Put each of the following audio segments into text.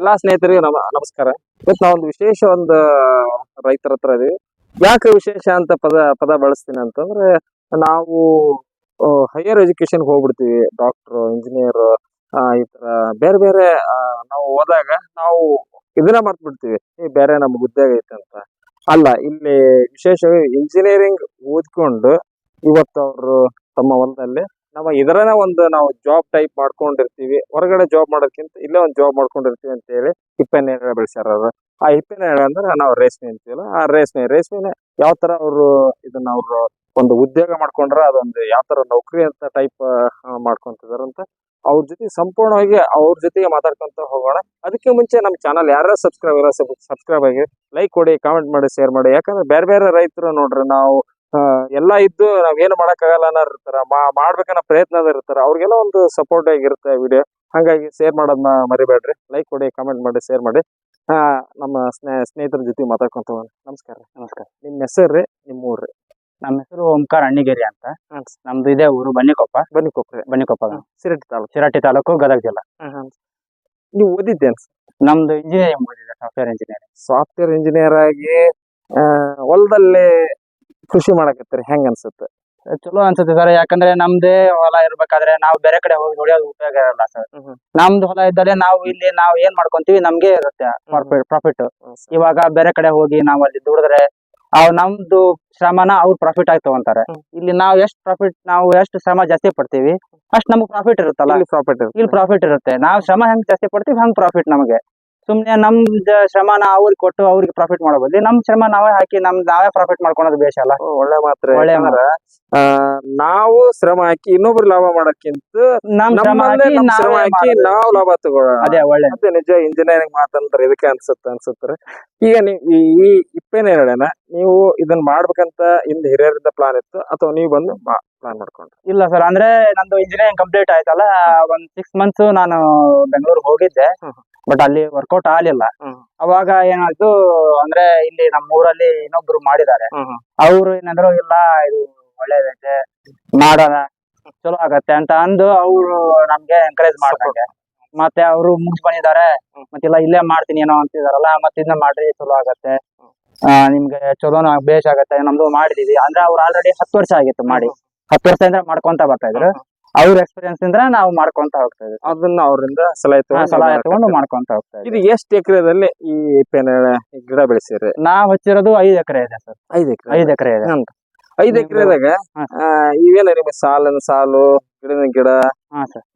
ಎಲ್ಲಾ ಸ್ನೇಹಿತರಿಗೂ ನಮ ನಮಸ್ಕಾರ. ಇವತ್ತು ನಾವೊಂದು ವಿಶೇಷ ಒಂದು ರೈತರ ಹತ್ರ ಇದೀವಿ. ಯಾಕೆ ವಿಶೇಷ ಅಂತ ಪದ ಪದ ಬಳಸ್ತೀನಿ ಅಂತಂದ್ರೆ, ನಾವು ಹೈಯರ್ ಎಜುಕೇಶನ್ ಹೋಗ್ಬಿಡ್ತೀವಿ. ಡಾಕ್ಟರ್ ಇಂಜಿನಿಯರ್ ಈ ತರ ಬೇರೆ ಬೇರೆ ನಾವು ಹೋದಾಗ ನಾವು ಇದನ್ನ ಮರ್ತ್ ಬಿಡ್ತೀವಿ ಬೇರೆ ನಮ್ಗೆ ಉದ್ಯೋಗ ಐತೆ ಅಂತ. ಅಲ್ಲ, ಇಲ್ಲಿ ವಿಶೇಷವಾಗಿ ಇಂಜಿನಿಯರಿಂಗ್ ಓದ್ಕೊಂಡು ಇವತ್ತು ಅವರು ತಮ್ಮ ಹೊಲದಲ್ಲಿ ನಮ್ಮ ಇದರನ್ನ ಒಂದು ನಾವು ಜಾಬ್ ಟೈಪ್ ಮಾಡ್ಕೊಂಡಿರ್ತೀವಿ, ಹೊರಗಡೆ ಜಾಬ್ ಮಾಡೋದಕ್ಕಿಂತ ಇಲ್ಲೇ ಒಂದು ಜಾಬ್ ಮಾಡ್ಕೊಂಡಿರ್ತೀವಿ ಅಂತ ಹೇಳಿ ಹಿಪ್ಪೆನೇರಳೆ ಬೆಳೆಸ್ಯಾರ ಆ ಆ ಹಿಪ್ಪೆನೇರಳೆ ಅಂದ್ರೆ ನಾವು ರೇಷ್ಮೆ ಅಂತೀವಲ್ಲ, ಆ ರೇಷ್ಮೆ, ರೇಷ್ಮೆನೆ ಯಾವ ತರ ಅವರು ಇದನ್ನ ಅವರು ಒಂದು ಉದ್ಯೋಗ ಮಾಡ್ಕೊಂಡ್ರ ಅದೊಂದು ಯಾವ ತರ ನೌಕರಿ ಅಂತ ಟೈಪ್ ಮಾಡ್ಕೊಂತಿದಾರ ಅಂತ ಅವ್ರ ಜೊತೆ ಸಂಪೂರ್ಣವಾಗಿ ಅವ್ರ ಜೊತೆಗೆ ಮಾತಾಡ್ಕೊಂತ ಹೋಗೋಣ. ಅದಕ್ಕೆ ಮುಂಚೆ ನಮ್ಮ ಚಾನಲ್ ಯಾರ್ಯಾರು ಸಬ್ಸ್ಕ್ರೈಬ್ ಇಲ್ಲ ಸಬ್ಸ್ಕ್ರೈಬ್ ಆಗಿ ಲೈಕ್ ಕೊಡಿ ಕಾಮೆಂಟ್ ಮಾಡಿ ಶೇರ್ ಮಾಡಿ. ಯಾಕಂದ್ರೆ ಬೇರೆ ಬೇರೆ ರೈತರು ನೋಡ್ರಿ ನಾವು ಎಲ್ಲಾ ಇದ್ದು ನಾವ್ ಏನು ಮಾಡಕ್ಕಾಗಲ್ಲ ಅನ್ನೋರ್ ಇರ್ತಾರ ಮಾ- ಮಾಡ್ಬೇಕನ್ನೋ ಪ್ರಯತ್ನದ ಇರ್ತಾರ. ಅವ್ರಿಗೆಲ್ಲ ಒಂದು ಸಪೋರ್ಟ್ ಆಗಿರುತ್ತೆ ವಿಡಿಯೋ ಹಾಗಾಗಿ ಶೇರ್ ಮಾಡೋದನ್ನ ಮರಿಬೇಡ್ರಿ. ಲೈಕ್ ಕೊಡಿ ಕಾಮೆಂಟ್ ಮಾಡಿ ಶೇರ್ ಮಾಡಿ. ನಮ್ಮ ಸ್ನೇ ಸ್ನೇಹಿತರ ಜೊತೆ ಮಾತಾಡ್ಕೊಂತ ನಮಸ್ಕಾರ ನಮಸ್ಕಾರ ನಮಸ್ಕಾರ. ನಿಮ್ಮ ಹೆಸರು ರೀ? ನಿಮ್ಮ ಊರ್ರಿ ನಮ್ಮ ಹೆಸರು ಓಂಕಾರ ಅಣ್ಣಿಗೇರಿ ಅಂತ. ನಮ್ದು ಇದೇ ಊರು ಬನ್ನಿಕೊಪ್ಪ. ಬನ್ನಿಕೊಪ್ಪ ಬನ್ನಿಕೊಪ್ಪ ಸಿರಟ್ಟಿ ತಾಲೂಕು. ಶಿರಟ್ಟಿ ತಾಲೂಕು ಗದಗ ಜಿಲ್ಲಾ. ನೀವು ಓದಿದ್ದೇನ್ ನಮ್ದು ಇಂಜಿನಿಯರಿಂಗ್ ಓದಿದೆ ಸಾಫ್ಟ್ವೇರ್ ಇಂಜಿನಿಯರಿಂಗ್ ಸಾಫ್ಟ್ವೇರ್ ಇಂಜಿನಿಯರ್ ಆಗಿ ಹೊಲದಲ್ಲಿ ಕೃಷಿ ಮಾಡಕತ್ತೀರಿ ಹೆಂಗ್ ಅನ್ಸುತ್ತೆ? ಚಲೋ ಅನ್ಸುತ್ತೆ ಸರ್ ಯಾಕಂದ್ರೆ ನಮ್ದೇ ಹೊಲ ಇರ್ಬೇಕಾದ್ರೆ ನಾವು ಬೇರೆ ಕಡೆ ಹೋಗಿ ದುಡಿಯೋದು ಉಪಯೋಗ ಇರಲ್ಲ ಸರ್. ನಮ್ದು ಹೊಲ ಇದ್ದರೆ ನಾವು ಇಲ್ಲಿ ನಾವು ಏನ್ ಮಾಡ್ಕೊಂತೀವಿ ನಮ್ಗೆ ಇರುತ್ತೆ ಪ್ರಾಫಿಟ್ ಪ್ರಾಫಿಟ್ ಇವಾಗ ಬೇರೆ ಕಡೆ ಹೋಗಿ ನಾವು ಅಲ್ಲಿ ದುಡಿದ್ರೆ ಅವ್ ನಮ್ದು ಶ್ರಮನ ಅವ್ರು ಪ್ರಾಫಿಟ್ ಆಗಿ ತಗೊಂತಾರೆ. ಇಲ್ಲಿ ನಾವು ಎಷ್ಟು ಪ್ರಾಫಿಟ್ ನಾವು ಎಷ್ಟು ಶ್ರಮ ಜಾಸ್ತಿ ಪಡ್ತೀವಿ ಅಷ್ಟ್ ನಮ್ಗೆ ಪ್ರಾಫಿಟ್ ಇರುತ್ತಲ್ಲ. ಪ್ರಾಫಿಟ್ ಇಲ್ಲಿ ಪ್ರಾಫಿಟ್ ಇರುತ್ತೆ. ನಾವು ಶ್ರಮ ಹೆಂಗ್ ಜಾಸ್ತಿ ಪಡ್ತೀವಿ ಹಂಗ್ ಪ್ರಾಫಿಟ್ ನಮಗೆ. ಸುಮ್ನೆ ನಮ್ ಶ್ರಮ ಅವ್ರಿಗೆ ಕೊಟ್ಟು ಅವ್ರಿಗೆ ಪ್ರಾಫಿಟ್ ಮಾಡೋ ಬದ್ಲಿ ನಮ್ ಶ್ರಮ ನಾವೇ ಹಾಕಿ ನಮ್ ನಾವೇ ಪ್ರಾಫಿಟ್ ಮಾಡ್ಕೊಳೋದು ಬೇಷ ಅಲ್ಲ. ಒಳ್ಳೆ ಮಾತ್ರ. ಒಳ್ಳೆ ನಾವು ಶ್ರಮ ಹಾಕಿ ಇನ್ನೊಬ್ರು ಲಾಭ ಮಾಡಕ್ಕಿಂತ ನಮ್ ಶ್ರಮ ಹಾಕಿ ನಾವು ಲಾಭ ತಗೊಳ್ಳೋಣ. ಅದೇ ಒಳ್ಳೆ. ನಿಜ ಇಂಜಿನಿಯರಿಂಗ್ ಮಾತಂದ್ರೆ ಇದಕ್ಕೆ ಅನ್ಸುತ್ತೆ ಅನ್ಸುತ್ತೆ. ಈಗ ನೀವು ಈ ಇಪ್ಪೇನೇರಳೆನ ನೀವು ಇದನ್ನ ಮಾಡ್ಬೇಕಂತ ಇಂದ ಹಿರಿಯರಿಂದ ಪ್ಲಾನ್ ಇತ್ತು ಅಥವಾ ನೀವು ಬಂದು ಪ್ಲಾನ್ ಮಾಡ್ಕೊಂಡ್ರಿ ಇಲ್ಲ ಸರ್ ಅಂದ್ರೆ ನಂದು ಇಂಜಿನಿಯರಿಂಗ್ ಕಂಪ್ಲೀಟ್ ಆಯ್ತಲ್ಲ ಒಂದ್ ಸಿಕ್ಸ್ ಮಂತ್ಸ್ ನಾನು ಬೆಂಗಳೂರಿಗೆ ಹೋಗಿದ್ದೆ. ಬಟ್ ಅಲ್ಲಿ ವರ್ಕೌಟ್ ಆಗ್ಲಿಲ್ಲ. ಅವಾಗ ಏನಾಯ್ತು ಅಂದ್ರೆ ಇಲ್ಲಿ ನಮ್ಮ ಊರಲ್ಲಿ ಇನ್ನೊಬ್ರು ಮಾಡಿದ್ದಾರೆ. ಅವ್ರು ಏನಂದ್ರು ಇಲ್ಲ ಇದು ಒಳ್ಳೇದೈತೆ ಮಾಡೋಣ ಚಲೋ ಆಗತ್ತೆ ಅಂತ ಅಂದು ಅವ್ರು ನಮ್ಗೆ ಎನ್ಕರೇಜ್ ಮಾಡ್ತಾರೆ ಮತ್ತೆ ಅವರು ಮುಗಿಸ್ ಬಂದಿದ್ದಾರೆ. ಮತ್ತೆ ಇಲ್ಲ ಇಲ್ಲೇ ಮಾಡ್ತೀನಿ ಏನೋ ಅಂತಿದಾರಲ್ಲ ಮತ್ತೆ ಇದನ್ನ ಮಾಡ್ರಿ ಚಲೋ ಆಗತ್ತೆ. ನಿಮ್ಗೆ ಚಲೋನ ಬೇಸ್ ಆಗತ್ತೆ ನಮ್ದು ಮಾಡಿದೀವಿ. ಅಂದ್ರೆ ಅವ್ರು ಆಲ್ರೆಡಿ ಹತ್ತು ವರ್ಷ ಆಗಿತ್ತು ಮಾಡಿ. ಹತ್ತು ವರ್ಷದಿಂದ ಮಾಡ್ಕೊಂತ ಬರ್ತಾ ಇದ್ರು. ಅವ್ರ ಎಕ್ಸ್ಪೀರಿಯನ್ಸ್ ಇಂದ ನಾವು ಮಾಡ್ಕೊಂತ ಹೋಗ್ತಾ ಇದ್ವಿ. ಅದನ್ನ ಅವರಿಂದ ಸಲಹೆ ಸಲಹೆ ತಗೊಂಡು ಮಾಡ್ಕೊಂತ ಹೋಗ್ತಾ ಇದ್ವಿ. ಇದು ಎಷ್ಟು ಎಕರೆದಲ್ಲಿ ಈ ಇಪ್ಪೇನೇರಳೆ ಗಿಡ ಬೆಳೆಸಿರಿ? ನಾವ್ ಹಚ್ಚಿರೋದು ಐದ್ ಎಕರೆ ಇದೆ ಸರ್. ಐದ್ ಎಕರೆ. ಐದ್ ಎಕರೆ ಇದೆ. ಐದ್ ಎಕರೆದಾಗ ಇವೆಲ್ಲ ಇವೇನ ನಿಮಗೆ ಸಾಲಿನ ಸಾಲು ಗಿಡದ ಗಿಡ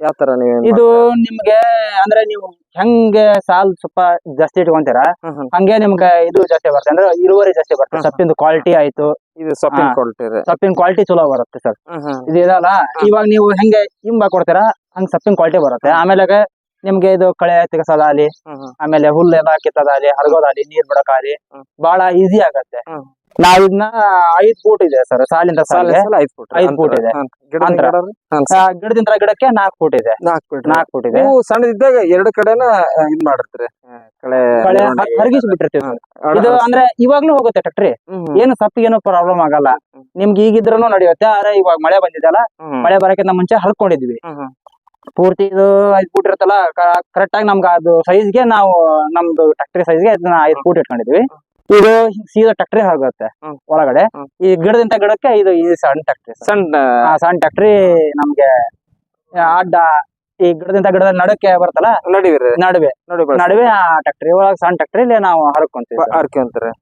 ಯಾವ ತರ ನೀವು ಇದು ನಿಮ್ಗೆ ಅಂದ್ರೆ ನೀವು ಹೆಂಗೆ ಸಾಲ್ ಸ್ವಲ್ಪ ಜಾಸ್ತಿ ಇಟ್ಕೊಂತೀರಾ. ಹಂಗೆ ನಿಮ್ಗೆ ಇದು ಜಾಸ್ತಿ ಬರುತ್ತೆ. ಅಂದ್ರೆ ಇಳುವರಿ ಜಾಸ್ತಿ ಬರುತ್ತೆ. ಸೊಪ್ಪಿನ ಕ್ವಾಲಿಟಿ ಆಯ್ತು. ಇದು ಸೊಪ್ಪಿನ ಕ್ವಾಲಿಟಿ ಸಪ್ಪಿನ ಕ್ವಾಲಿಟಿ ಚಲೋ ಬರುತ್ತೆ ಸರ್. ಇದು ಇದಲ್ಲ ಇವಾಗ ನೀವು ಹೆಂಗೆ ಹಿಂಬ ಕೊಡ್ತೀರಾ ಹಂಗ್ ಸೊಪ್ಪಿನ ಕ್ವಾಲಿಟಿ ಬರುತ್ತೆ. ಆಮೇಲೆ ನಿಮ್ಗೆ ಇದು ಕಳೆ ತೆಗಸೋದಾಗ್ಲಿ ಆಮೇಲೆ ಹುಲ್ಲು ಆಮೇಲೆ ಹುಲ್ಲೆಲ್ಲ ಕಿತ್ತೋದಾಗ್ಲಿ ಹರಗೋದಾಗ್ಲಿ ನೀರ್ ಬಿಡೋಕಾಗ್ಲಿ ಹ್ಮ್. ಬಹಳ ಈಸಿ ಆಗತ್ತೆ. ನಾವ್ ಇದನ್ನ ಐದ್ ಫೂಟ್ ಇದೆ ಸರ್ ಸಾಲಿಂದ ಸಾಲ ಸಾಲಿಗೆ ಐದ್ ಫುಟ್. ಐದ್ ಫುಟ್ ಇದೆ. ಅಂತರ. ಗಿಡದಿಂದ ಗಿಡಕ್ಕೆ ನಾಲ್ಕು ಫೂಟ್ ಇದೆ. ನಾಲ್ಕ್ ಫೀಟ್. ನಾಲ್ಕು ಫೂಟ್ ಇದೆ. ನೀವು ಸಣ್ಣದಿದ್ದಾಗ ಎರಡು ಕಡೆನ ಇದ್ ಮಾಡಿರ್ತೀರಿ. ಕಳೆ. ಹರಗಿಸಿ ಬಿಟ್ಟಿರ್ತೀವಿ ಇದು ಅಂದ್ರೆ ಇವಾಗ್ಲೂ ಹೋಗುತ್ತೆ ಟ್ರಾಕ್ಟ್ರಿ ಏನು ಸಪ್ ಏನು ಸಪ್ಪಿಗೇನು ಪ್ರಾಬ್ಲಮ್ ಆಗಲ್ಲ. ನಿಮ್ಗೆ ಈಗಿದ್ರೂ ನಡೆಯುತ್ತೆ. ಆದ್ರೆ ಇವಾಗ ಮಳೆ ಬಂದಿದೆಯಲ್ಲ ಮಳೆ ಬರಕ್ಕಿಂತ ಮುಂಚೆ ಹ್ಮ್. ಪೂರ್ತಿ ಇದು ಐದ್ ಫೂಟ್ ಇರುತ್ತಲ್ಲ ಕರೆಕ್ಟ್ ಆಗಿ ನಮ್ಗೆ ಅದು ಸೈಜ್ಗೆ ನಾವು ನಮ್ದು ಸೈಜ್ ಸೈಜ್ಗೆ ಐದ್ ಫೂಟ್ ಇಟ್ಕೊಂಡಿದ್ವಿ. ಇದು ಹಿಂಗ್ ಸೀದಾ ಟ್ಯಾಕ್ಟ್ರಿ ಹೋಗುತ್ತೆ ಒಳಗಡೆ. ಈ ಗಿಡದಿಂದ ಗಿಡಕ್ಕೆ ಇದು ಈ ಸಣ್ಣ ಟ್ಯಾಕ್ಟ್ರಿ ಸಣ್ಣ ಆ ಸಣ್ಣ ಟ್ಯಾಕ್ಟ್ರಿ ನಮ್ಗೆ ಅಡ್ಡ ಈ ಗಿಡದಿಂದ ಗಿಡದ ನಡಕ್ಕೆ ಬರ್ತಲ್ಲ ನಡುವೆ. ನಡುವೆ ನೋಡಿ ನಡುವೆ ಆ ಟ್ಯಾಕ್ಟ್ರಿ ಒಳಗೆ ಸಣ್ಣ ಇಲ್ಲ ನಾವು ಹರ್ಕೊಂತೀವಿ ಹರ್ಕೊಂತಾರೆ.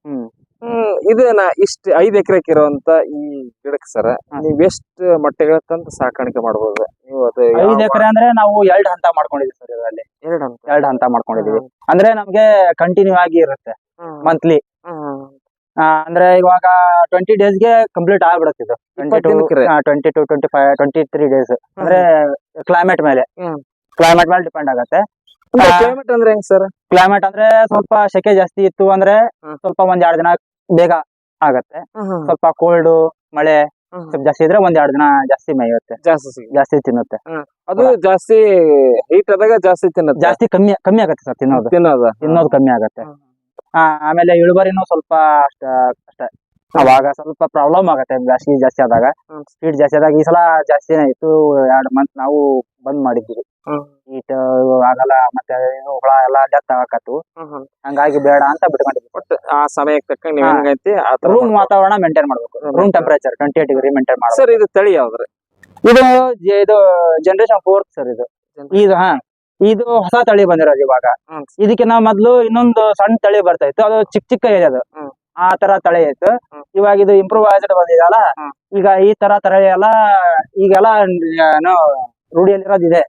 ಇದನ್ನ ಇಷ್ಟ ಐದ್ ಎಕರೆಕ್ ಇರುವಂತ ಈ ಗಿಡಕ್ಕೆ ಸರ್. ನೀವ್ ಎಷ್ಟ್ ಮೊಟ್ಟೆಗಳ ತಂದು ಸಾಕಾಣಿಕೆ ಮಾಡಬಹುದು ನೀವು ಅದು ಐದ್ ಎಕರೆ ಅಂದ್ರೆ ನಾವು ಎರಡ್ ಹಂತ ಮಾಡ್ಕೊಂಡಿದ್ವಿ ಸರ್ ಇದರಲ್ಲಿ. ಎರಡು ಹಂತ. ಎರಡ್ ಹಂತ ಮಾಡ್ಕೊಂಡಿದೀವಿ. ಅಂದ್ರೆ ನಮ್ಗೆ ಕಂಟಿನ್ಯೂ ಆಗಿ ಇರುತ್ತೆ ಮಂತ್ಲಿ ಅಂದ್ರೆ ಇವಾಗ ಟ್ವೆಂಟಿ ಡೇಸ್ಗೆ ಕಂಪ್ಲೀಟ್ ಆಗ್ಬಿಡುತ್ತೆ ಇದು? Twenty two twenty five twenty three days ಅಂದ್ರೆ ಕ್ಲೈಮೇಟ್ ಮೇಲೆ. ಕ್ಲೈಮೇಟ್ ಮೇಲೆ ಡಿಪೆಂಡ್ ಆಗತ್ತೆ. ಕ್ಲೈಮೇಟ್ ಅಂದ್ರೆ ಹೆಂಗ್ ಸರ್ ಕ್ಲೈಮೇಟ್ ಅಂದ್ರೆ ಸ್ವಲ್ಪ ಸೆಕೆ ಜಾಸ್ತಿ ಇತ್ತು ಅಂದ್ರೆ ಸ್ವಲ್ಪ ಒಂದ್ ಎರಡ್ ದಿನ ಬೇಗ ಆಗತ್ತೆ. ಸ್ವಲ್ಪ ಕೋಲ್ಡ್ ಮಳೆ ಸ್ವಲ್ಪ ಜಾಸ್ತಿ ಇದ್ರೆ ಒಂದ್ ಎರಡ್ ದಿನ ಜಾಸ್ತಿ ಮೇಯುತ್ತೆ. ಜಾಸ್ತಿ ಜಾಸ್ತಿ ತಿನ್ನುತ್ತೆ. ಅದು ಜಾಸ್ತಿ ಹೀಟ್ ಆದಾಗ ಜಾಸ್ತಿ ತಿನ್ನುತ್ತೆ. ಜಾಸ್ತಿ ಕಮ್ಮಿ ಕಮ್ಮಿ ಆಗತ್ತೆ ಸರ್ ತಿನ್ನೋದು. ತಿನ್ನೋದು? ತಿನ್ನೋದು ಕಮ್ಮಿ ಆಗತ್ತೆ. ಆಮೇಲೆ ಇಳುವರಿನೂ ಸ್ವಲ್ಪ ಅಷ್ಟ ಅಷ್ಟೇ. ಅವಾಗ ಸ್ವಲ್ಪ ಪ್ರಾಬ್ಲಮ್ ಆಗತ್ತೆ ಬ್ಯಾಸ್ಗಿ ಜಾಸ್ತಿ ಆದಾಗ. ಸ್ಪೀಡ್ ಜಾಸ್ತಿ ಆದಾಗ ಈ ಸಲ ಜಾಸ್ತಿನೇ ಇತ್ತು ಎರಡ್ ಮಂತ್ ನಾವು ಬಂದ್ ಮಾಡಿದ್ವಿ. ಹೀಟ್ ಆಗಲ್ಲ ಮತ್ತೆ ಏನು ಹುಳ ಎಲ್ಲ ಡೆತ್ ಆಗಾಕತ್ತು. ಹಂಗಾಗಿ ಬೇಡ ಅಂತ ಬಿಟ್ಕೊಂಡಿದ್ವಿ. ಒಟ್ಟು ಆ ಸಮಯಕ್ಕೆ ತಕ್ಕ ನೀವ್ ಹೆಂಗೈತಿ ಆ ರೂಮ್ ವಾತಾವರಣ ಮೇಂಟೈನ್ ಮಾಡ್ಬೇಕು. Room temperature twenty eight degree maintain ಮಾಡ್ಬೇಕು. ಸರ್ ಇದು ತಳಿ ಯಾವ್ದ್ರಿ? ಇದು ಇದು ಜನರೇಷನ್ ಫೋರ್ತ್ ಸರ್ ಇದು. ಇದು ಹಾ. ಇದು ಹೊಸ ತಳಿ ಬಂದಿರೋದು ಇವಾಗ. ಇದಕ್ಕೆ ನಾವು ಮೊದ್ಲು ಇನ್ನೊಂದು ಸಣ್ಣ ತಳಿ ಬರ್ತಾ ಇತ್ತು. ಅದು ಚಿಕ್ಕ ಚಿಕ್ಕ ಏರಿಯಾ ಅದು. ಆ ತರ ತಳಿ ಇತ್ತು. ಇವಾಗ ಇದು ಇಂಪ್ರೂವ್ ಆಯ್ತು ಬಂದಿದಲ್ಲ ಈಗ ಈ ತರ ತಳಿ ಎಲ್ಲ ಈಗೆಲ್ಲ ಏನೋ ರೂಢಿಯಲ್ಲಿರೋದು ಇದೆ.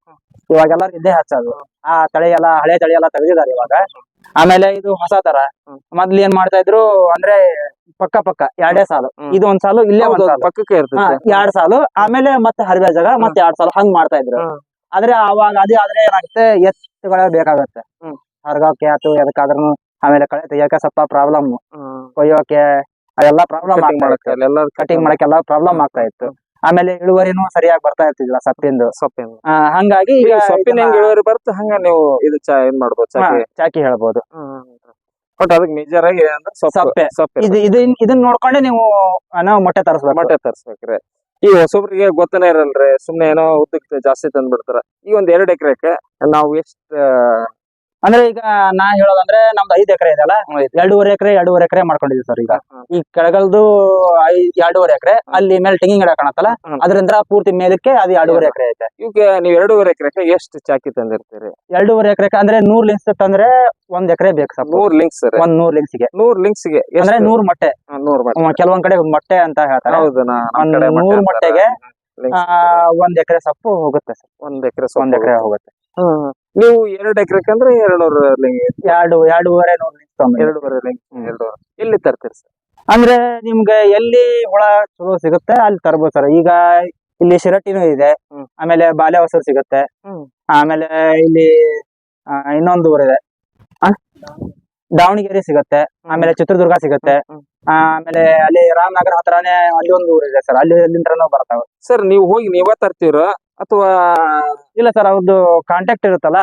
ಇವಾಗ ಎಲ್ಲರೂ ಇದೇ ಹಚ್ಚೋದು. ಆ ತಳಿ ಎಲ್ಲ ಹಳೆ ತಳಿ ಎಲ್ಲ ತೆಗೆದಿದ್ದಾರೆ ಇವಾಗ. ಆಮೇಲೆ ಇದು ಹೊಸ ತರ. ಮೊದ್ಲು ಏನ್ ಮಾಡ್ತಾ ಇದ್ರು ಅಂದ್ರೆ ಪಕ್ಕ ಪಕ್ಕ ಎರಡೇ ಸಾಲು. ಇದು ಒಂದ್ ಸಾಲು ಇಲ್ಲೇ ಒಂದ್ ಪಕ್ಕಕ್ಕೆ ಎರಡ್ ಸಾಲು. ಆಮೇಲೆ ಮತ್ತೆ ಹರಿವೆ ಜಾಗ ಮತ್ತೆ ಎರಡ್ ಸಾಲು ಹಂಗ್ ಮಾಡ್ತಾ ಇದ್ರು. ಆದ್ರೆ ಅವಾಗ ಅದೇ ಆದ್ರೆ ಏನಾಗುತ್ತೆ? ಎತ್ತುಗಳೇ ಬೇಕಾಗತ್ತೆ. ಹ್ಮ್. ಹರ್ಗೋಕೆ ಆತು ಎದಕ್ಕಾದ್ರೂ ಆಮೇಲೆ ಕಳೆ ತೆಗಿಯಕ್ಕೆ ಸ್ವಲ್ಪ ಪ್ರಾಬ್ಲಮ್. ಕೊಯ್ಯೋಕೆ ಅದೆಲ್ಲ ಪ್ರಾಬ್ಲಮ್ ಕಟಿಂಗ್ ಮಾಡಕ್ಕೆ ಎಲ್ಲ ಪ್ರಾಬ್ಲಮ್ ಆಗ್ತಾ ಇತ್ತು. ಆಮೇಲೆ ಇಳುವರಿನೂ ಸರಿಯಾಗಿ ಬರ್ತಾ ಇರ್ತಿದಿಲ್ಲ ಸಪ್ಪಿಂದು. ಸೊಪ್ಪಿನ ಆ, ಹಂಗಾಗಿ ಸೊಪ್ಪಿನ ಹೆಂಗ್ ಇಳುವರಿ ಬರ್ತ ಹಂಗ ನೀವು ಇದು ಚಾ ಏನ್ ಮಾಡ್ಬೋದು? ಚಾಕಿ? ಚಾಕಿ ಹೇಳ್ಬೋದು. ಬಟ್ ಅದಕ್ಕೆ ಮೇಜರ್ ಆಗಿ ಅಂದ್ರೆ ಸೊಪ್ಪು ಸೊಪ್ಪೆ. ಇದು ಇದು ಇದನ್ನ ನೋಡ್ಕೊಂಡೆ ನೀವು ನಾವು ಮೊಟ್ಟೆ ತರಿಸ್ಬೇಕು. ಮೊಟ್ಟೆ ತರ್ಸ್ಬೇಕ್ರಿ. ಈ ಹೊಸೊಬ್ರಿಗೆ ಗೊತ್ತನೇ ಇರಲ್ರಿ, ಸುಮ್ನೆ ಏನೋ ಉದ್ದಕ್ಕೆ ಜಾಸ್ತಿ ತಂದ್ಬಿಡ್ತಾರ. ಈ ಒಂದ್ ಎರಡ್ ಎಕರೆಕ್ಕೆ ನಾವು ಎಷ್ಟ್ ಅಂದ್ರೆ ಈಗ ನಾ ಹೇಳೋದಂದ್ರೆ ನಮ್ದು ಐದ್ ಎಕರೆ ಇದೆಲ್ಲ ಅಲ್ಲ? ಎರಡೂವರೆ ಎಕರೆ ಎರಡೂವರೆ ಎಕರೆ ಮಾಡ್ಕೊಂಡಿದ್ವಿ ಸರ್ ಈಗ. ಈ ಕೆಳಗಲ್ದು ಎರಡೂವರೆ ಎಕರೆ ಅಲ್ಲಿ ಮೇಲೆ ತೆಂಗಿನ ಗಿಡ ಕಾಣತ್ತಲ್ಲ. ಅದರಿಂದ ಪೂರ್ತಿ ಮೇಲಕ್ಕೆ ಅದು ಎರಡೂವರೆ ಎಕರೆ ಐತೆ. ಈಗ ನೀವು ಎರಡೂವರೆ ಎಕರೆ ಎಷ್ಟು ಚಾಕಿ ತಂದಿರ್ತೀರಿ? ಎರಡೂವರೆ ಎಕರೆ ಅಂದ್ರೆ ನೂರ್ ಲಿಂಕ್ಸ್ ತಂದ್ರೆ ಒಂದ್ ಎಕರೆ ಬೇಕು ಸರ್. ನೂರ್ ಲಿಂಕ್ಸ್ ಒಂದ್ ನೂರ್ ಲಿಂಕ್ಸ್ಗೆ ನೂರ್ ಲಿಂಕ್ಸ್ಗೆ ಅಂದ್ರೆ? ನೂರ್ ಮೊಟ್ಟೆ. ನೂರ್ ಕೆಲವೊಂದ್ ಕಡೆ ಮೊಟ್ಟೆ ಅಂತ ಹೇಳ್ತಾರೆ. ನೂರ್ ಮೊಟ್ಟೆಗೆ ಒಂದ್ ಎಕರೆ ಸೊಪ್ಪು ಹೋಗುತ್ತೆ ಸರ್. ಒಂದ್ ಎಕರೆ ಒಂದ್ ಎಕರೆ ಹೋಗುತ್ತೆ. ನೀವು ಎರಡು ಎಕರೆಕ್ ಅಂದ್ರೆ ಎರಡೂವರೆ ಎರಡು ಎರಡೂವರೆ ನೋಡಿ. ಎರಡೂವರೆ. ಎರಡೂವರೆ. ಎಲ್ಲಿ ತರ್ತೀರಿ ಸರ್? ಅಂದ್ರೆ ನಿಮ್ಗೆ ಎಲ್ಲಿ ಹುಳ ಚಲೋ ಸಿಗುತ್ತೆ ಅಲ್ಲಿ ತರ್ಬೋದು ಸರ್. ಈಗ ಇಲ್ಲಿ ಶಿರಟ್ಟಿನೂ ಇದೆ. ಆಮೇಲೆ ಬಾಲೆ ಹೊಸರು ಸಿಗುತ್ತೆ ಆಮೇಲೆ ಇಲ್ಲಿ ಇನ್ನೊಂದು ಊರಿದೆ? ದಾವಣಗೆರೆ ಸಿಗುತ್ತೆ. ಆಮೇಲೆ ಚಿತ್ರದುರ್ಗ ಸಿಗುತ್ತೆ. ಆಮೇಲೆ ಅಲ್ಲಿ ರಾಮನಗರ ಹತ್ರನೇ ಅಲ್ಲಿ ಒಂದು ಊರಿದೆ ಸರ್. ಅಲ್ಲಿ ಅಲ್ಲಿಂದ ಬರ್ತಾವೆ. ಸರ್ ನೀವು ಹೋಗಿ ನೀವ ತರ್ತೀರ? ಅಥವಾ ಇಲ್ಲ ಸರ್ ಅವ್ರದ್ದು ಕಾಂಟ್ಯಾಕ್ಟ್ ಇರುತ್ತಲ್ಲ.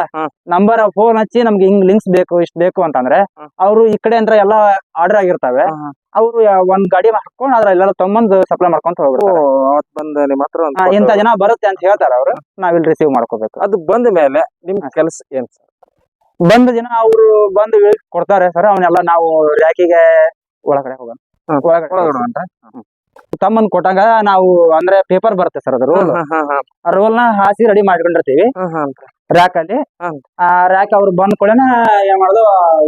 ನಂಬರ್ ಫೋನ್ ಹಚ್ಚಿ ನಮ್ಗೆ ಹಿಂಗ್ ಲಿಂಕ್ಸ್ ಬೇಕು ಇಷ್ಟ ಬೇಕು ಅಂತಂದ್ರೆ. ಅವರು ಈ ಕಡೆ ಅಂದ್ರೆ ಎಲ್ಲಾ ಆರ್ಡರ್ ಆಗಿರ್ತಾವೆ. ಅವರು ಒಂದ್ ಗಾಡಿ ಹಾಕೊಂಡು ಅದ್ರಲ್ಲೆಲ್ಲ ತೊಂಬಂದು ಸಪ್ಲೈ ಮಾಡ್ಕೊಂತ ಹೋಗ್ಬಿಡ್ತಾರೆ. ಬಂದ ನಿಮ್ಮ ಹತ್ರ ಆ, ಜನ ಬರುತ್ತೆ ಅಂತ ಹೇಳ್ತಾರೆ ಅವರು. ನಾವಿಲ್ಲಿ ರಿಸೀವ್ ಮಾಡ್ಕೋಬೇಕು. ಅದು ಬಂದ ಮೇಲೆ ನಿಮ್ ಕೆಲಸ ಏನ್ ಸರ್ ಬಂದ ಜನ ಅವರು ಬಂದು ಕೊಡ್ತಾರೆ ಸರ್ ಅವನ್ನೆಲ್ಲ ನಾವು ರ್ಯಾಕಿಗೆ ಒಳಗಡೆ ಹೋಗೋಣ. ಒಳಗಡೆ ಒಳಗಡೆ ತಮ್ಮನ್ ಕೊಟ್ಟಾಗ ನಾವು ಅಂದ್ರೆ ಪೇಪರ್ ಬರುತ್ತೆ ಸರ್ ಅದು ರೋಲ್ ಹಾ, ಹಾ, ಹಾ, ಆ ರೋಲ್ನ ಹಾಸಿ ರೆಡಿ ಮಾಡ್ಕೊಂಡಿರ್ತೀವಿ. ರ್ಯಾಕ್ ಅಲ್ಲಿ. ಆ ರ್ಯಾಕ್ ಅವ್ರು ಬಂದ್ ಕೂಡಲೇ ಏನ್ ಮಾಡೋದು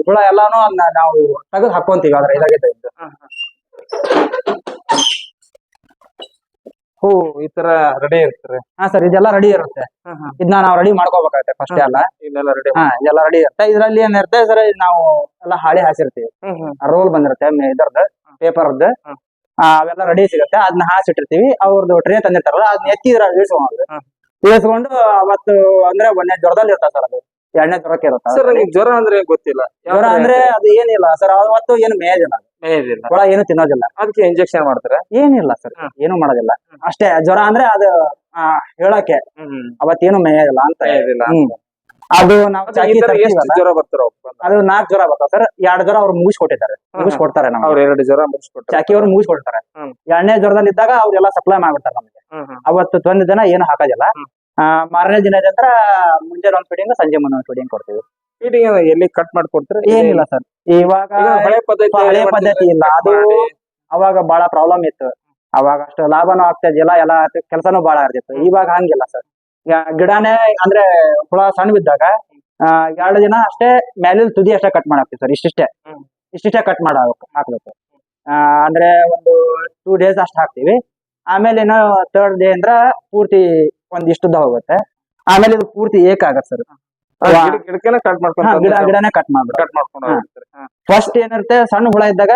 ಹುಳ ಎಲ್ಲಾನು ನಾವು ತೆಗೆದು ಹಾಕೊಂತೀವಿ ಅದ್ರ ಇದಾಗಿದೆ ಇದು. ಹೂ ಈ ತರ ರೆಡಿ ಇರ್ತಾರೆ ಹಾ ಸರ್ ಇದೆಲ್ಲ ರೆಡಿ ಇರುತ್ತೆ. ಇದನ್ನ ನಾವು ರೆಡಿ ಮಾಡ್ಕೋಬೇಕಾಗತ್ತೆ ಫಸ್ಟ್ ಎಲ್ಲ. ಇದೆಲ್ಲ ರೆಡಿ ಹಾ ಇದೆಲ್ಲ ರೆಡಿ ಇರುತ್ತೆ. ಇದ್ರಲ್ಲಿ ಏನಿರುತ್ತೆ ಸರ್ ನಾವು ಎಲ್ಲ ಹಾಳಿ ಹಾಸಿರ್ತೀವಿ. ರೋಲ್ ಬಂದಿರುತ್ತೆ ಇದರದ್ದು ಪೇಪರ್ದು. ಅವೆಲ್ಲ ರೆಡಿ ಸಿಗುತ್ತೆ. ಅದನ್ನ ಹಾಸಿಟ್ಟಿರ್ತೀವಿ. ಅವ್ರದ್ದು ಟ್ರೇ ತಂದಿರ್ತಾರಲ್ಲ ಅದನ್ನ ಎತ್ತಿ ಇದ್ರಲ್ಲಿ ಇಳಿಸ್ಕೊಂಡು ಇಳಿಸ್ಕೊಂಡು ಅವತ್ತು ಅಂದ್ರೆ ಒಂದೇ ಜ್ವರದಲ್ಲಿ ಇರ್ತಾವ ಸರ್ ಅದು. ಎರಡನೇ ಜ್ವರಕ್ಕೆ ಇರುತ್ತೆ ಸರ್ ಜ್ವರ ಅಂದ್ರೆ ಗೊತ್ತಿಲ್ಲ. ಜ್ವರ ಅಂದ್ರೆ ಅದು ಏನಿಲ್ಲ ಸರ್. ಅವತ್ತು ಏನು ಮೇಜಿಲ್ಲ ಮೇಯ್ದಿಲ್ಲ. ಏನು ತಿನ್ನೋದಿಲ್ಲ. ಅದಕ್ಕೆ ಇಂಜೆಕ್ಷನ್ ಮಾಡ್ತಾರೆ? ಏನಿಲ್ಲ ಸರ್. ಏನು ಮಾಡೋದಿಲ್ಲ. ಅಷ್ಟೇ. ಜ್ವರ ಅಂದ್ರೆ ಅದು ಹೇಳಕ್ಕೆ ಅವತ್ತೇನು ಮೇಯಲ್ಲ ಅಂತ. ಮೇಯ್ದಿಲ್ಲ. ಅದು ನಾವು ಚಾಕಿ ತರ್ತೀವಲ್ಲ, ಜ್ವರ ಬರ್ತಾರ ಅದು ನಾಲ್ಕು ಜ್ವರ ಬರ್ತಾವ. ಸರ್ ಎರಡು ಜ್ವರ ಅವ್ರು ಮುಗಿಸ್ಕೊಟ್ಟಿದ್ದಾರೆ. ಮುಗಿಸ್ಕೊಡ್ತಾರೆ ನಮ್ಗೆ. ಅವ್ರ ಎರಡು ಜ್ವರ ಮುಗಿಸ್ಕೊಟ್ರೆ. ಚಾಕಿ ಅವ್ರು ಮುಗಿಸ್ಕೊಡ್ತಾರೆ. ಹ್ಮ್. ಎರಡನೇ ಜ್ವರದಲ್ಲಿ ಇದ್ದಾಗ ಅವ್ರೆಲ್ಲ ಸಪ್ಲೈ ಮಾಡ್ಬಿಡ್ತಾರೆ ನಮಗೆ. ಅವತ್ತು ಒಂದ್ ದಿನ ಏನು ಹಾಕೋದಿಲ್ಲ. ಆ, ಮಾರನೇ ದಿನ ನಂತರ ಮುಂಜಾನೆ ಒಂದ್ ಫೀಡಿಂಗ್ ಸಂಜೆ ಮುಂದೆ ಒಂದ್ ಫೀಡಿಂಗ್ ಕೊಡ್ತೀವಿ. ಫೀಡಿಂಗ್ ಎಲ್ಲಿ ಕಟ್ ಮಾಡ್ಕೊಡ್ತಾರೆ? ಏನಿಲ್ಲ ಸರ್. ಇವಾಗ ಹಳೆ ಪದ್ಧತಿ ಹಳೆ ಏನ್ ಮಾಡ್ತಿದ್ರು? ಪದ್ಧತಿ ಇಲ್ಲ. ಅದು. ಅವಾಗ ಬಹಳ ಪ್ರಾಬ್ಲಮ್ ಇತ್ತು. ಅವಾಗ ಅಷ್ಟು ಲಾಭನೂ ಆಗ್ತಾ ಇದ್ದಿಲ್ಲ. ಎಲ್ಲ ಕೆಲಸನೂ ಬಹಳ ಇರ್ತಿತ್ತು ಇವಾಗ ಹಂಗಿಲ್ಲ ಸರ್. ಗಿಡನೇ ಅಂದ್ರೆ ಹುಳ ಸಣ್ಣ ಬಿದ್ದಾಗ ಆ, ಎರಡು ದಿನ ಅಷ್ಟೇ ಮೇಲಿನ ತುದಿ ಅಷ್ಟೇ ಕಟ್ ಮಾಡಾಕ್ತಿವಿ ಸರ್ ಇಷ್ಟಿಷ್ಟೇ. ಇಷ್ಟಿಷ್ಟೇ ಕಟ್ ಮಾಡ ಹಾಕ್ಬೇಕು. ಅಂದ್ರೆ ಒಂದು ಟೂ ಡೇಸ್ ಅಷ್ಟು ಹಾಕ್ತಿವಿ. ಆಮೇಲೆ ಏನೋ ತರ್ಡ್ ಡೇ ಅಂದ್ರ ಪೂರ್ತಿ ಒಂದ್ ಇಷ್ಟುದ್ದ ಹೋಗುತ್ತೆ. ಆಮೇಲೆ ಇದು ಪೂರ್ತಿ ಏಕ ಆಗತ್ತೆ ಸರ್ ಗಿಡನೇ ಕಟ್ ಮಾಡ್ಕೊಂಡು. ಫಸ್ಟ್ ಏನಿರುತ್ತೆ ಸಣ್ಣ ಹುಳ ಇದ್ದಾಗ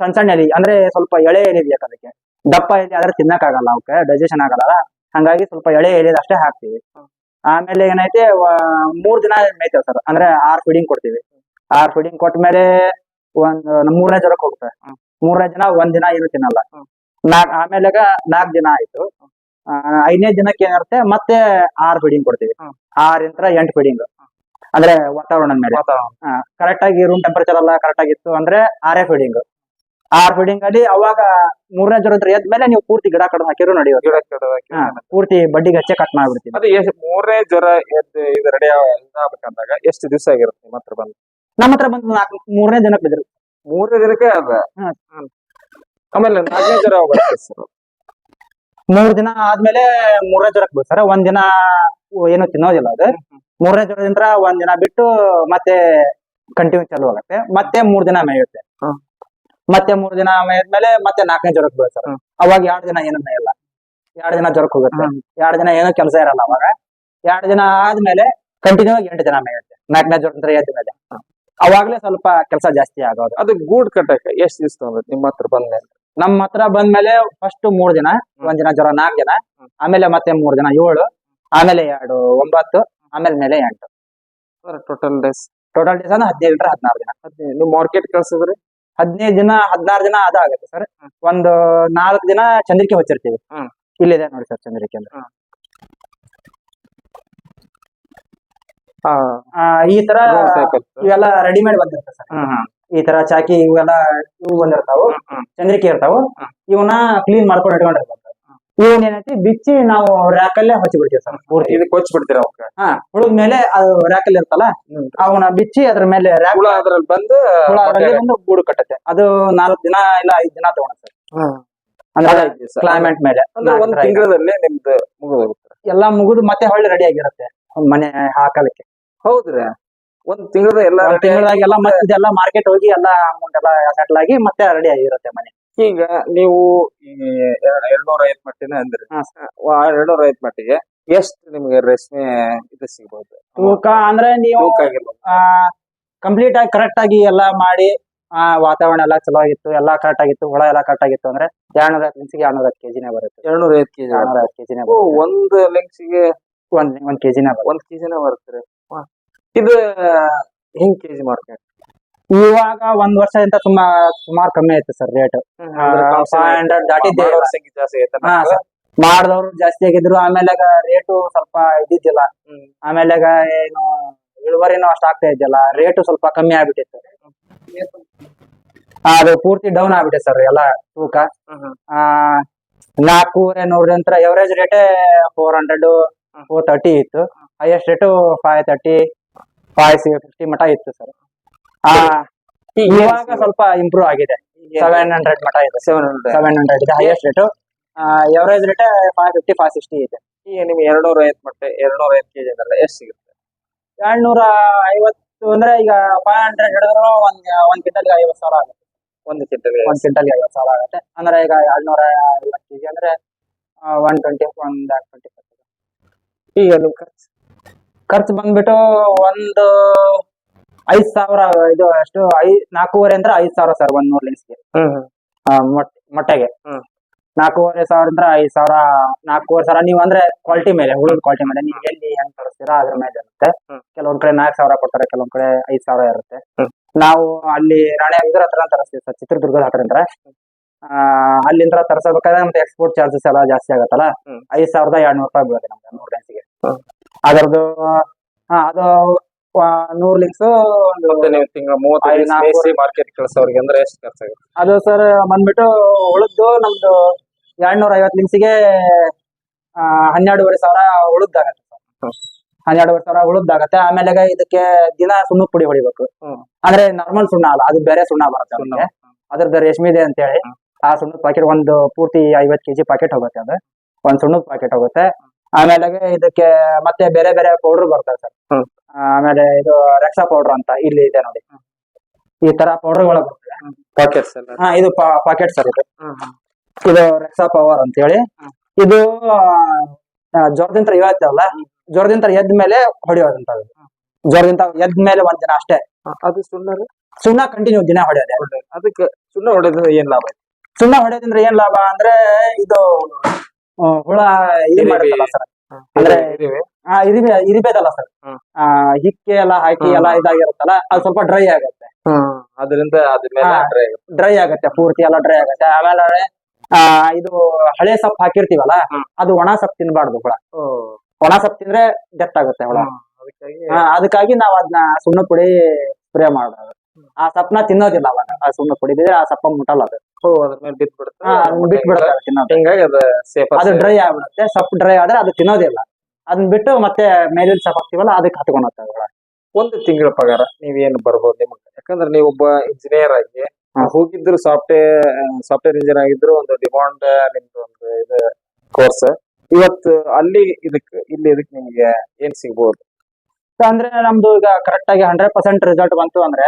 ಸಣ್ಣ ಸಣ್ಣ ಎಲಿ ಅಂದ್ರೆ ಸ್ವಲ್ಪ ಎಳೆ ಎಲೆ ಅದಕ್ಕೆ? ದಪ್ಪ ಎಲೆ ಆದ್ರೆ ತಿನ್ನಕ್ಕಾಗಲ್ಲ ಅವಕ್ಕೆ ಡೈಜೆಷನ್ ಆಗಲ್ಲ ಹಂಗಾಗಿ ಸ್ವಲ್ಪ ಎಳೆ ಎಳೆ ಅಷ್ಟೇ ಹಾಕ್ತಿವಿ. ಆಮೇಲೆ ಏನೈತೆ ಮೂರ್ ದಿನ ಮೇಯ್ತೇವೆ ಸರ್. ಅಂದ್ರೆ ಆರ್ ಫೀಡಿಂಗ್ ಕೊಡ್ತೀವಿ. ಆರ್ ಫೀಡಿಂಗ್ ಕೊಟ್ಟ ಮೇಲೆ ಒಂದ್ ಮೂರನೇ ಜನಕ್ಕೆ ಹೋಗ್ತವೆ ಮೂರನೇ ದಿನ ಒಂದ್ ದಿನ ಏನು ತಿನ್ನಲ್ಲ. ನಾಕ್ ಆಮೇಲೆ ನಾಲ್ಕ್ ದಿನ ಆಯ್ತು. ಐದನೇ ದಿನಕ್ಕೆ ಏನಿರುತ್ತೆ ಮತ್ತೆ ಆರ್ ಫೀಡಿಂಗ್ ಕೊಡ್ತೀವಿ. ಆರಿಂದ ಎಂಟು ಫೀಡಿಂಗ್ ಅಂದ್ರೆ ವಾತಾವರಣ ಮೇಲೆ. ವಾತಾವರಣ. ಕರೆಕ್ಟ್ ಆಗಿ ರೂಮ್ ಟೆಂಪರೇಚರ್ ಎಲ್ಲ ಕರೆಕ್ಟ್ ಆಗಿತ್ತು ಅಂದ್ರೆ ಆರೇ ಫೀಡಿಂಗ್ ಆರ್ ಫೀಡಿಂಗ್ ಅಲ್ಲಿ ಅವಾಗ ಮೂರನೇ ಜ್ವರ ಎದ್ಮೇಲೆ ನೀವು ಪೂರ್ತಿ ಗಿಡ ಕಡ್ದು ಹಾಕಿರೋ ನಡೆಯೋ ಗಿಡ ಪೂರ್ತಿ ಬಡ್ಡಿ ಗಚ್ಚೆ ಕಟ್ ಮಾಡ್ಬಿಡ್ತೀವಿ. ಅದು ಎಷ್ಟ್ ಮೂರನೇ ಜ್ವರ ಎದ್ದು ಇದು ರೆಡಿ ಆಗ್ಬೇಕಂದಾಗ ಎಷ್ಟು ದಿವಸ ಆಗಿರುತ್ತೆ ಮಾತ್ರ ಬಂದು? ನಮ್ಮ ಹತ್ರ ಬಂದು ನಾಲ್ಕು ಮೂರನೇ ದಿನಕ್ಕೆ ಬಿದ್ರು ಮೂರನೇ ದಿನಕ್ಕೆ ಅದ. ಆಮೇಲೆ ನಾಲ್ಕನೇ ಜ್ವರ ಸರ್ ಮೂರ್ ದಿನ ಆದ್ಮೇಲೆ ಮೂರನೇ ಜ್ವರಕ್ಕೆ ಸರ್ ಒಂದ್ ದಿನ ಏನು ತಿನ್ನೋದಿಲ್ಲ ಅದು. ಮೂರನೇ ಜ್ವರದಿಂದ ಒಂದ್ ದಿನ ಬಿಟ್ಟು ಮತ್ತೆ ಕಂಟಿನ್ಯೂ ಚಾಲು ಆಗುತ್ತೆ. ಮತ್ತೆ ಮೂರ್ ದಿನ ಮೇಯುತ್ತೆ. ಮತ್ತೆ ಮೂರ್ ದಿನ ಆದ್ಮೇಲೆ ಮತ್ತೆ ನಾಲ್ಕನೇ ಜ್ವರಕ್ಕೆ ಬೀಳ್ತಾರೆ ಅವಾಗ ಎರಡ್ ದಿನ ಏನನ್ನ ಇಲ್ಲ ಎರಡ್ ದಿನ ಜ್ವರಕ್ ಹೋಗುತ್ತೆ. ಎರಡ್ ದಿನ ಏನೋ ಕೆಲಸ ಇರಲ್ಲ ಅವಾಗ. ಎರಡ್ ದಿನ ಆದ್ಮೇಲೆ ಕಂಟಿನ್ಯೂ ಆಗಿ ಎಂಟು ದಿನ ಮೇಯುತ್ತೆ. ನಾಲ್ಕನೇ ಅಂದ್ರೆ ಎದ್ದ ಮೇಲೆ ಅವಾಗ್ಲೇ ಸ್ವಲ್ಪ ಕೆಲಸ ಜಾಸ್ತಿ ಆಗೋದು. ಅದು ಗೂಡ್ ಕಟ್ಟಕ್ಕೆ ಎಷ್ಟ್ ದಿವಸ ತಗೊಂಡ್ ನಿಮ್ಮ ಹತ್ರ ಬಂದ್ಮೇಲೆ? ನಮ್ಮ ಹತ್ರ ಬಂದ್ಮೇಲೆ ಫಸ್ಟ್ ಮೂರ್ ದಿನ ಒಂದ್ ದಿನ ಜ್ವರ ನಾಲ್ಕು ದಿನ. ಆಮೇಲೆ ಮತ್ತೆ ಮೂರ್ ದಿನ ಏಳು ಆಮೇಲೆ ಎರಡು ಒಂಬತ್ತು ಆಮೇಲೆ ಮೇಲೆ ಎಂಟು. ಟೋಟಲ್ ಡೇಸ್ ಟೋಟಲ್ ಡೇಸ್ ಅಂದ್ರೆ ಹದಿನೈದು ಹದಿನಾರು ದಿನ. ನೀವು ಮಾರ್ಕೆಟ್ ಕಳ್ಸಿದ್ರಿ? ಹದಿನೈದು ದಿನ ಹದಿನಾರು ದಿನ ಅದಾಗುತ್ತೆ ಸರ್ ಒಂದು ನಾಲ್ಕು ದಿನ ಚಂದ್ರಿಕೆ ಹೊಚ್ಚಿರ್ತೀವಿ. ಇಲ್ಲಿದೆ ನೋಡಿ ಸರ್ ಚಂದ್ರಿಕೆ ಅಂದ್ರೆ ಈ ತರ ಇವೆಲ್ಲ ರೆಡಿಮೇಡ್ ಬಂದಿರ್ತಾವ ಸರ್ ಈ ತರ ಚಾಕಿ ಇವೆಲ್ಲ ಇವು ಬಂದಿರ್ತಾವ. ಚಂದ್ರಿಕೆ ಇರ್ತಾವ. ಇವನ್ನ ಕ್ಲೀನ್ ಮಾಡ್ಕೊಂಡು ಇಟ್ಕೊಂಡಿರ್ಬೇಕು ಇವನ್ ಏನೈತಿ ಬಿಚ್ಚಿ ನಾವು ರ್ಯಾಕಲ್ಲೇ ಹಚ್ಚಿ ಬಿಡ್ತೀವಿ ಸರ್ ಪೂರ್ತಿ. ಇದಕ್ಕೆ ಕೊಚ್ಚಿ ಬಿಡ್ತೀರ ಅವಕ್ಕೆ ಹಾ ಹುಳದ ಮೇಲೆ ಅದು ರ್ಯಾಕಲ್ಲಿ ಇರ್ತಲ್ಲ ಅವನ ಬಿಚ್ಚಿ ಅದ್ರ ಮೇಲೆ ಹುಳ ಅದ್ರಲ್ಲಿ ಬಂದು ಹುಳ ಅದ್ರಲ್ಲಿ ಬಂದು ಗೂಡು ಕಟ್ಟತ್ತೆ. ಅದು ನಾಲ್ಕು ದಿನ ಇಲ್ಲ ಐದ್ ದಿನ ಅಂದ್ರೆ ಐದ್ ದಿವ್ಸ. ಕ್ಲೈಮೇಟ್ ಮೇಲೆ. ಅಂದ್ರೆ ಒಂದ್ ನಿಮ್ದು ಮುಗಿದೋಗುತ್ತೆ. ಎಲ್ಲ ಮುಗಿದು ಮತ್ತೆ ಹೊಳ್ಳಿ ರೆಡಿ ಆಗಿರುತ್ತೆ ಒಂದ್ ಮನೆ ಹಾಕಲಿಕ್ಕೆ. ಹೌದ್ರಿ. ಒಂದ್ ತಿಂಗಳದ ಎಲ್ಲ ಒಂದ್ ತಿಂಗಳಾಗೆಲ್ಲ ಮತ್ತೆ ಇದೆಲ್ಲ ಮಾರ್ಕೆಟ್ ಹೋಗಿ ಎಲ್ಲ ಅಮೌಂಟ್ ಎಲ್ಲ ಸೆಟ್ಲ್ ಆಗಿ ಮತ್ತೆ ರೆಡಿ ಆಗಿರುತ್ತೆ ಮನೆ. ಈಗ ನೀವು ಈ ಎರಡ್ನೂರ ಐವತ್ ಮಟ್ಟಿನ ಅಂದ್ರಿ. ಎರಡ್ನೂರ ಐವತ್ ಮಟ್ಟಿಗೆ ಎಷ್ಟು ನಿಮ್ಗೆ ರೇಷ್ಮೆ ಇದು ಸಿಗ್ಬಹುದು ತೂಕ ಅಂದ್ರೆ ನೀವು ಕಂಪ್ಲೀಟ್ ಆಗಿ ಕರೆಕ್ಟ್ ಆಗಿ ಎಲ್ಲ ಮಾಡಿ ಆ ವಾತಾವರಣ ಎಲ್ಲ ಚಲೋ ಆಗಿತ್ತು ಎಲ್ಲಾ ಕರೆಕ್ಟ್ ಆಗಿತ್ತು ಹುಳ ಎಲ್ಲ ಕರೆಕ್ಟ್ ಆಗಿತ್ತು ಅಂದ್ರೆ ಎರಡ್ನೂರ ಐವತ್ತು ನಿಮಿಷಕ್ಕೆ ಎರಡ್ನೂರ ಹತ್ತು ಕೆಜಿನೇ ಬರುತ್ತೆ. ಎರಡ್ನೂರ ಐವತ್ ಕೆಜಿ ಎರಡ್ನೂರ ಐವತ್ತು ಕೆಜಿನೇ ಒಂದ್ ಲೆಂಗ್ಸಿಗೆ ಒಂದ್ ಒಂದ್ ಕೆಜಿನೇ ಒಂದ್ ಕೆಜಿನೇ ಬರುತ್ತೆ ಇದು ಹೆಂಗ್ ಕೆಜಿ ಮಾರ್ಕೆಟ್ ಇವಾಗ ಒಂದ್ ವರ್ಷದಿಂದ ತುಂಬಾ ಸುಮಾರು ಕಮ್ಮಿ ಆಯ್ತು ಸರ್ ರೇಟ್ ಫೈವ್ ಹಂಡ್ರೆಡ್ ದಾಟಿದ್ದೆ ಐತೆ ಮಾಡಿದವ್ರು ಜಾಸ್ತಿ ಆಗಿದ್ರು ಆಮೇಲೆ ರೇಟು ಸ್ವಲ್ಪ ಇದ್ದಿದ್ದಿಲ್ಲ. ಹ್ಮ್. ಆಮೇಲೆ ಏನು ಇಳುವರಿನೂ ಅಷ್ಟು ಆಗ್ತಾ ಇದ್ದಿಲ್ಲ. ರೇಟು ಸ್ವಲ್ಪ ಕಮ್ಮಿ ಆಗ್ಬಿಟ್ಟಿತ್ತು ಅದು ಪೂರ್ತಿ ಡೌನ್ ಆಗ್ಬಿಟ್ಟೆ ಸರ್ ಎಲ್ಲ ತೂಕ. ಆ ನಾಲ್ಕೂವರೆ ನೂರ ನಂತರ ಎವರೇಜ್ ರೇಟೇ ಫೋರ್ ಹಂಡ್ರೆಡ್ ಫೋರ್ ತರ್ಟಿ ಇತ್ತು. Highest rate five thirty five fifty ಮಟ ಇತ್ತು ಸರ್. ಇವಾಗ ಸ್ವಲ್ಪ ಇಂಪ್ರೂವ್ ಆಗಿದೆ. ಸೆವೆನ್ ಹಂಡ್ರೆಡ್ ಮಟ ಇದೆ. ಸೆವೆನ್ ಹಂಡ್ರೆಡ್ ಸೆವೆನ್ ಹಂಡ್ರೆಡ್ ಇದೆ highest rate average rate five fifty five sixty ಇದೆ. ಈಗ ನಿಮ್ಗೆ ಎರಡ್ನೂರ ಐವತ್ತು ಮೊಟ್ಟೆ ಎರಡ್ನೂರ ಐವತ್ತು ಕೆಜಿ ಅದಲ್ಲ ಎಷ್ಟು ಸಿಗುತ್ತೆ? ಎರಡ್ನೂರ ಐವತ್ತು ಅಂದ್ರೆ ಈಗ ಫೈವ್ ಹಂಡ್ರೆಡ್ ಹಿಡಿದ್ರು ಒಂದ್ ಒಂದ್ ಕ್ವಿಂಟಲ್ಗೆ ಐವತ್ತು ಸಾವಿರ ಆಗುತ್ತೆ. ಒಂದು ಕ್ವಿಂಟಲ್ ಒಂದ್ ಕ್ವಿಂಟಲ್ಗೆ ಐವತ್ತು ಸಾವಿರ ಆಗುತ್ತೆ. ಅಂದ್ರೆ ಈಗ ಎರಡ್ನೂರ ಐವತ್ತು ಕೆಜಿ ಅಂದ್ರೆ ಒನ್ ಟ್ವೆಂಟಿ ಒನ್ ಟ್ವೆಂಟಿ ಈಗ ನಿಮ್ ಖರ್ಚು? ಖರ್ಚು ಬಂದ್ಬಿಟ್ಟು ಒಂದು ಐದ್ ಸಾವಿರ ಇದು ಅಷ್ಟು ಐ ನಾಲ್ಕೂವರೆ ಅಂದ್ರೆ ಐದ್ ಸಾವಿರ ಸರ್ ಒಂದ್ ನೂರ್ ಲಿನ್ಸ್ಗೆ ಮೊಟ್ಟೆಗೆ. ನಾಲ್ಕೂವರೆ ಸಾವಿರ ಅಂದ್ರೆ ಐದ್ ಸಾವಿರ ನಾಲ್ಕೂವರೆ ಸಾವಿರ. ನೀವು ಅಂದ್ರೆ ಕ್ವಾಲಿಟಿ ಮೇಲೆ ಹುಳುದ್ ಕ್ವಾಲಿಟಿ ಮೇಲೆ ನೀವು ಎಲ್ಲಿ ಹೆಂಗ್ ತರಿಸ್ತೀರಾ ಅದ್ರ ಮೇಲೆ ಇರುತ್ತೆ. ಕೆಲವೊಂದ್ ಕಡೆ ನಾಲ್ಕು ಸಾವಿರ ಕೊಡ್ತಾರೆ ಕೆಲವೊಂದ್ ಕಡೆ ಐದ್ ಸಾವಿರ ಇರುತ್ತೆ. ನಾವು ಅಲ್ಲಿ ರಾಣೆ ಇದ್ರ ಹತ್ರ ತರಿಸ್ತೀವಿ ಸರ್ ಚಿತ್ರದುರ್ಗದ ಹತ್ರ ಅಲ್ಲಿಂದ ತರಿಸಬೇಕಾದ್ರೆ ಮತ್ತೆ ಎಕ್ಸ್ಪೋರ್ಟ್ ಚಾರ್ಜಸ್ ಎಲ್ಲ ಜಾಸ್ತಿ ಆಗತ್ತಲ್ಲ. ಐದು ಸಾವಿರದ ಎರಡ್ನೂರು ರೂಪಾಯಿ ಬೀಳುತ್ತೆ ನಮ್ಗೆ ನೂರ್ ಲೆನ್ಸ್ಗೆ. ಅದರದ್ದು ಹಾ ಅದು ನೂರ್ ಲಿಂಕ್ಸ್ ಒಂದು ಮತ್ತೆ ನೀವು ತಿಂಗಳ ಮೂವತ್ತು ಐದು ನಾಲ್ಕು ಮಾರ್ಕೆಟ್ ಕಳ್ಸೋರಿಗೆ ಅಂದ್ರೆ ಎಷ್ಟು ಖರ್ಚಾಗುತ್ತೆ ಅದು ಸರ್ ಬಂದ್ಬಿಟ್ಟು ಉಳಿದ್ದು ನಮ್ದು ಎರಡ್ನೂರ ಐವತ್ತು ಲಿಂಕ್ಸಿಗೆ ಹನ್ನೆರಡುವರೆ ಸಾವಿರ ಉಳಿದಾಗತ್ತೆ ಹ್ಮ್. ಹನ್ನೆರಡುವರೆ ಸಾವಿರ ಉಳಿದಾಗತ್ತೆ ಆಮೇಲೆ ಇದಕ್ಕೆ ದಿನ ಸುಣ್ಣ ಪುಡಿ ಹೊಡಿಬೇಕು ಹ್ಮ್. ಅಂದ್ರೆ ನಾರ್ಮಲ್ ಸುಣ್ಣ ಅಲ್ಲ ಅದು ಬೇರೆ ಸುಣ್ಣ ಬರುತ್ತೆ ಸುಣ್ಣ. ಅದಕ್ಕೆ. ಅದ್ರದ್ದು ರೇಷ್ಮೆ ಇದೆ ಅಂತ ಹೇಳಿ ಹ್ಮ್. ಆ ಸುಣ್ಣದ ಪ್ಯಾಕೆಟ್ ಒಂದು ಪೂರ್ತಿ ಐವತ್ತು ಕೆಜಿ ಪ್ಯಾಕೆಟ್ ಹೋಗುತ್ತೆ ಅದು ಒಂದ್ ಸುಣ್ಣದ ಪ್ಯಾಕೆಟ್ ಹೋಗುತ್ತೆ ಆಮೇಲೆ ಇದಕ್ಕೆ ಮತ್ತೆ ಬೇರೆ ಬೇರೆ ಪೌಡರ್ ಬರ್ತವೆ ಸರ್ ಹ್ಮ್. ಆಮೇಲೆ ಇದು ರಕ್ಷಾ ಪೌಡರ್ ಅಂತ ಇಲ್ಲಿ ಇದೆ ನೋಡಿ. ಈ ತರ ಪೌಡರ್ ಒಳಗೆ ಪಾಕೆಟ್ಸ್ ಎಲ್ಲ. ಹಾ ಇದು ಪಾಕೆಟ್ ಸರ್ ಇದು. ಇದು ರಕ್ಷಾ ಪವರ್ ಅಂತ ಹೇಳಿ ಇದು ಜ್ವರದಿಂತ ಜ್ವರದಿಂದ ಜ್ವರದಿಂತ ಜ್ವರದಿಂದ ಎದ್ದ ಮೇಲೆ ಹೊಡೆಯೋದಂತ ಜ್ವರದಿಂತ ಜ್ವರದಿಂದ ಎದ್ದ ಮೇಲೆ ಒಂದ್ ದಿನ ಅಷ್ಟೇ. ಅದು ಸುಣ್ಣ? ಸುಣ್ಣ ಕಂಟಿನ್ಯೂ ದಿನ ಹೊಡೆಯೋದೆ. ಅದಕ್ಕೆ ಸುಣ್ಣ ಹೊಡೆದ್ರೆ ಏನ್ ಲಾಭ? ಸುಣ್ಣ ಹೊಡೆಯೋದ್ರಿಂದ ಏನ್ ಲಾಭ ಅಂದ್ರೆ ಇದು ಹುಳ ಸರ್? ಅಂದ್ರೆ ಇರಿಬೆ ಇರಿಬೇದಲ್ಲ ಸರ್ ಹಿಕ್ಕೆ ಎಲ್ಲ ಹಾಕಿ. ಎಲ್ಲ ಇದಾಗಿರುತ್ತಲ್ಲ ಅದು ಸ್ವಲ್ಪ ಡ್ರೈ ಆಗುತ್ತೆ. ಅದರಿಂದ. ಡ್ರೈ ಆಗತ್ತೆ. ಪೂರ್ತಿ ಎಲ್ಲ ಡ್ರೈ ಆಗತ್ತೆ. ಆಮೇಲೆ ಆ ಇದು ಹಳೆ ಸೊಪ್ಪು ಹಾಕಿರ್ತೀವಲ್ಲ. ಅದು ಒಣ ಸೊಪ್ಪು ತಿನ್ಬಾರ್ದು ಹುಳ. ಒಣ ಸೊಪ್ಪು ತಿಂದ್ರೆ ಡೆತ್ ಆಗುತ್ತೆ ಹುಳ ಅದಕ್ಕಾಗಿ ನಾವ್ ಅದನ್ನ ಸುಣ್ಣ ಪುಡಿ ಸ್ಪ್ರೇ ಮಾಡೋದು. ಆ ಸೊಪ್ಪನ್ನ ತಿನ್ನೋದಿಲ್ಲ ಅವಾಗ. ಆ ಸುಣ್ಣ ಪುಡಿ ಬಿದ್ರೆ ಆ ಸೊಪ್ಪ ಮುಟ್ಟಲ್ಲ ಅದು. ಓ, ಅದ್ರ ಮೇಲೆ ಅದು ತಿನ್ನೋದು ಹಿಂಗಾಗಿ ಅದು ಸೇಫ್ ಅದು ಡ್ರೈ ಆಗ್ಬಿಡುತ್ತೆ ಸೊಪ್ಪು ಡ್ರೈ ಆದ್ರೆ ಅದು ತಿನ್ನೋದಿಲ್ಲ ಅದನ್ನ ಬಿಟ್ಟು ಮತ್ತೆ ಮೇಲಿನ ಸೊಪ್ಪು ಹಾಕ್ತಿವಲ್ಲ ಅದಕ್ಕೆ ಹತ್ಕೊಂಡು ಹೋಗ್ತದೆ ಒಂದು ತಿಂಗಳ ಪಗಾರ ನೀವೇನು ಬರ್ಬೋದು ನಿಮ್ಗೆ? ಯಾಕಂದ್ರೆ ನೀವು ಒಬ್ಬ ಇಂಜಿನಿಯರ್ ಆಗಿ ಹೋಗಿದ್ರು ಸಾಫ್ಟ್ವೇರ್ ಸಾಫ್ಟ್ವೇರ್ ಇಂಜಿನಿಯರ್ ಆಗಿದ್ರು ಒಂದು ಡಿಮಾಂಡ್ ನಿಮ್ದು ಒಂದು ಇದು ಕೋರ್ಸ್ ಇವತ್ತು ಅಲ್ಲಿ ಇದಕ್ಕೆ ಇಲ್ಲಿ ಇದಕ್ಕೆ ನಿಮಗೆ ಏನ್ ಸಿಗ್ಬೋದು? ಅಂದ್ರೆ ನಮ್ದು ಈಗ ಕರೆಕ್ಟ್ ಆಗಿ ಹಂಡ್ರೆಡ್ ಪರ್ಸೆಂಟ್ ರಿಸಲ್ಟ್ ಬಂತು ಅಂದ್ರೆ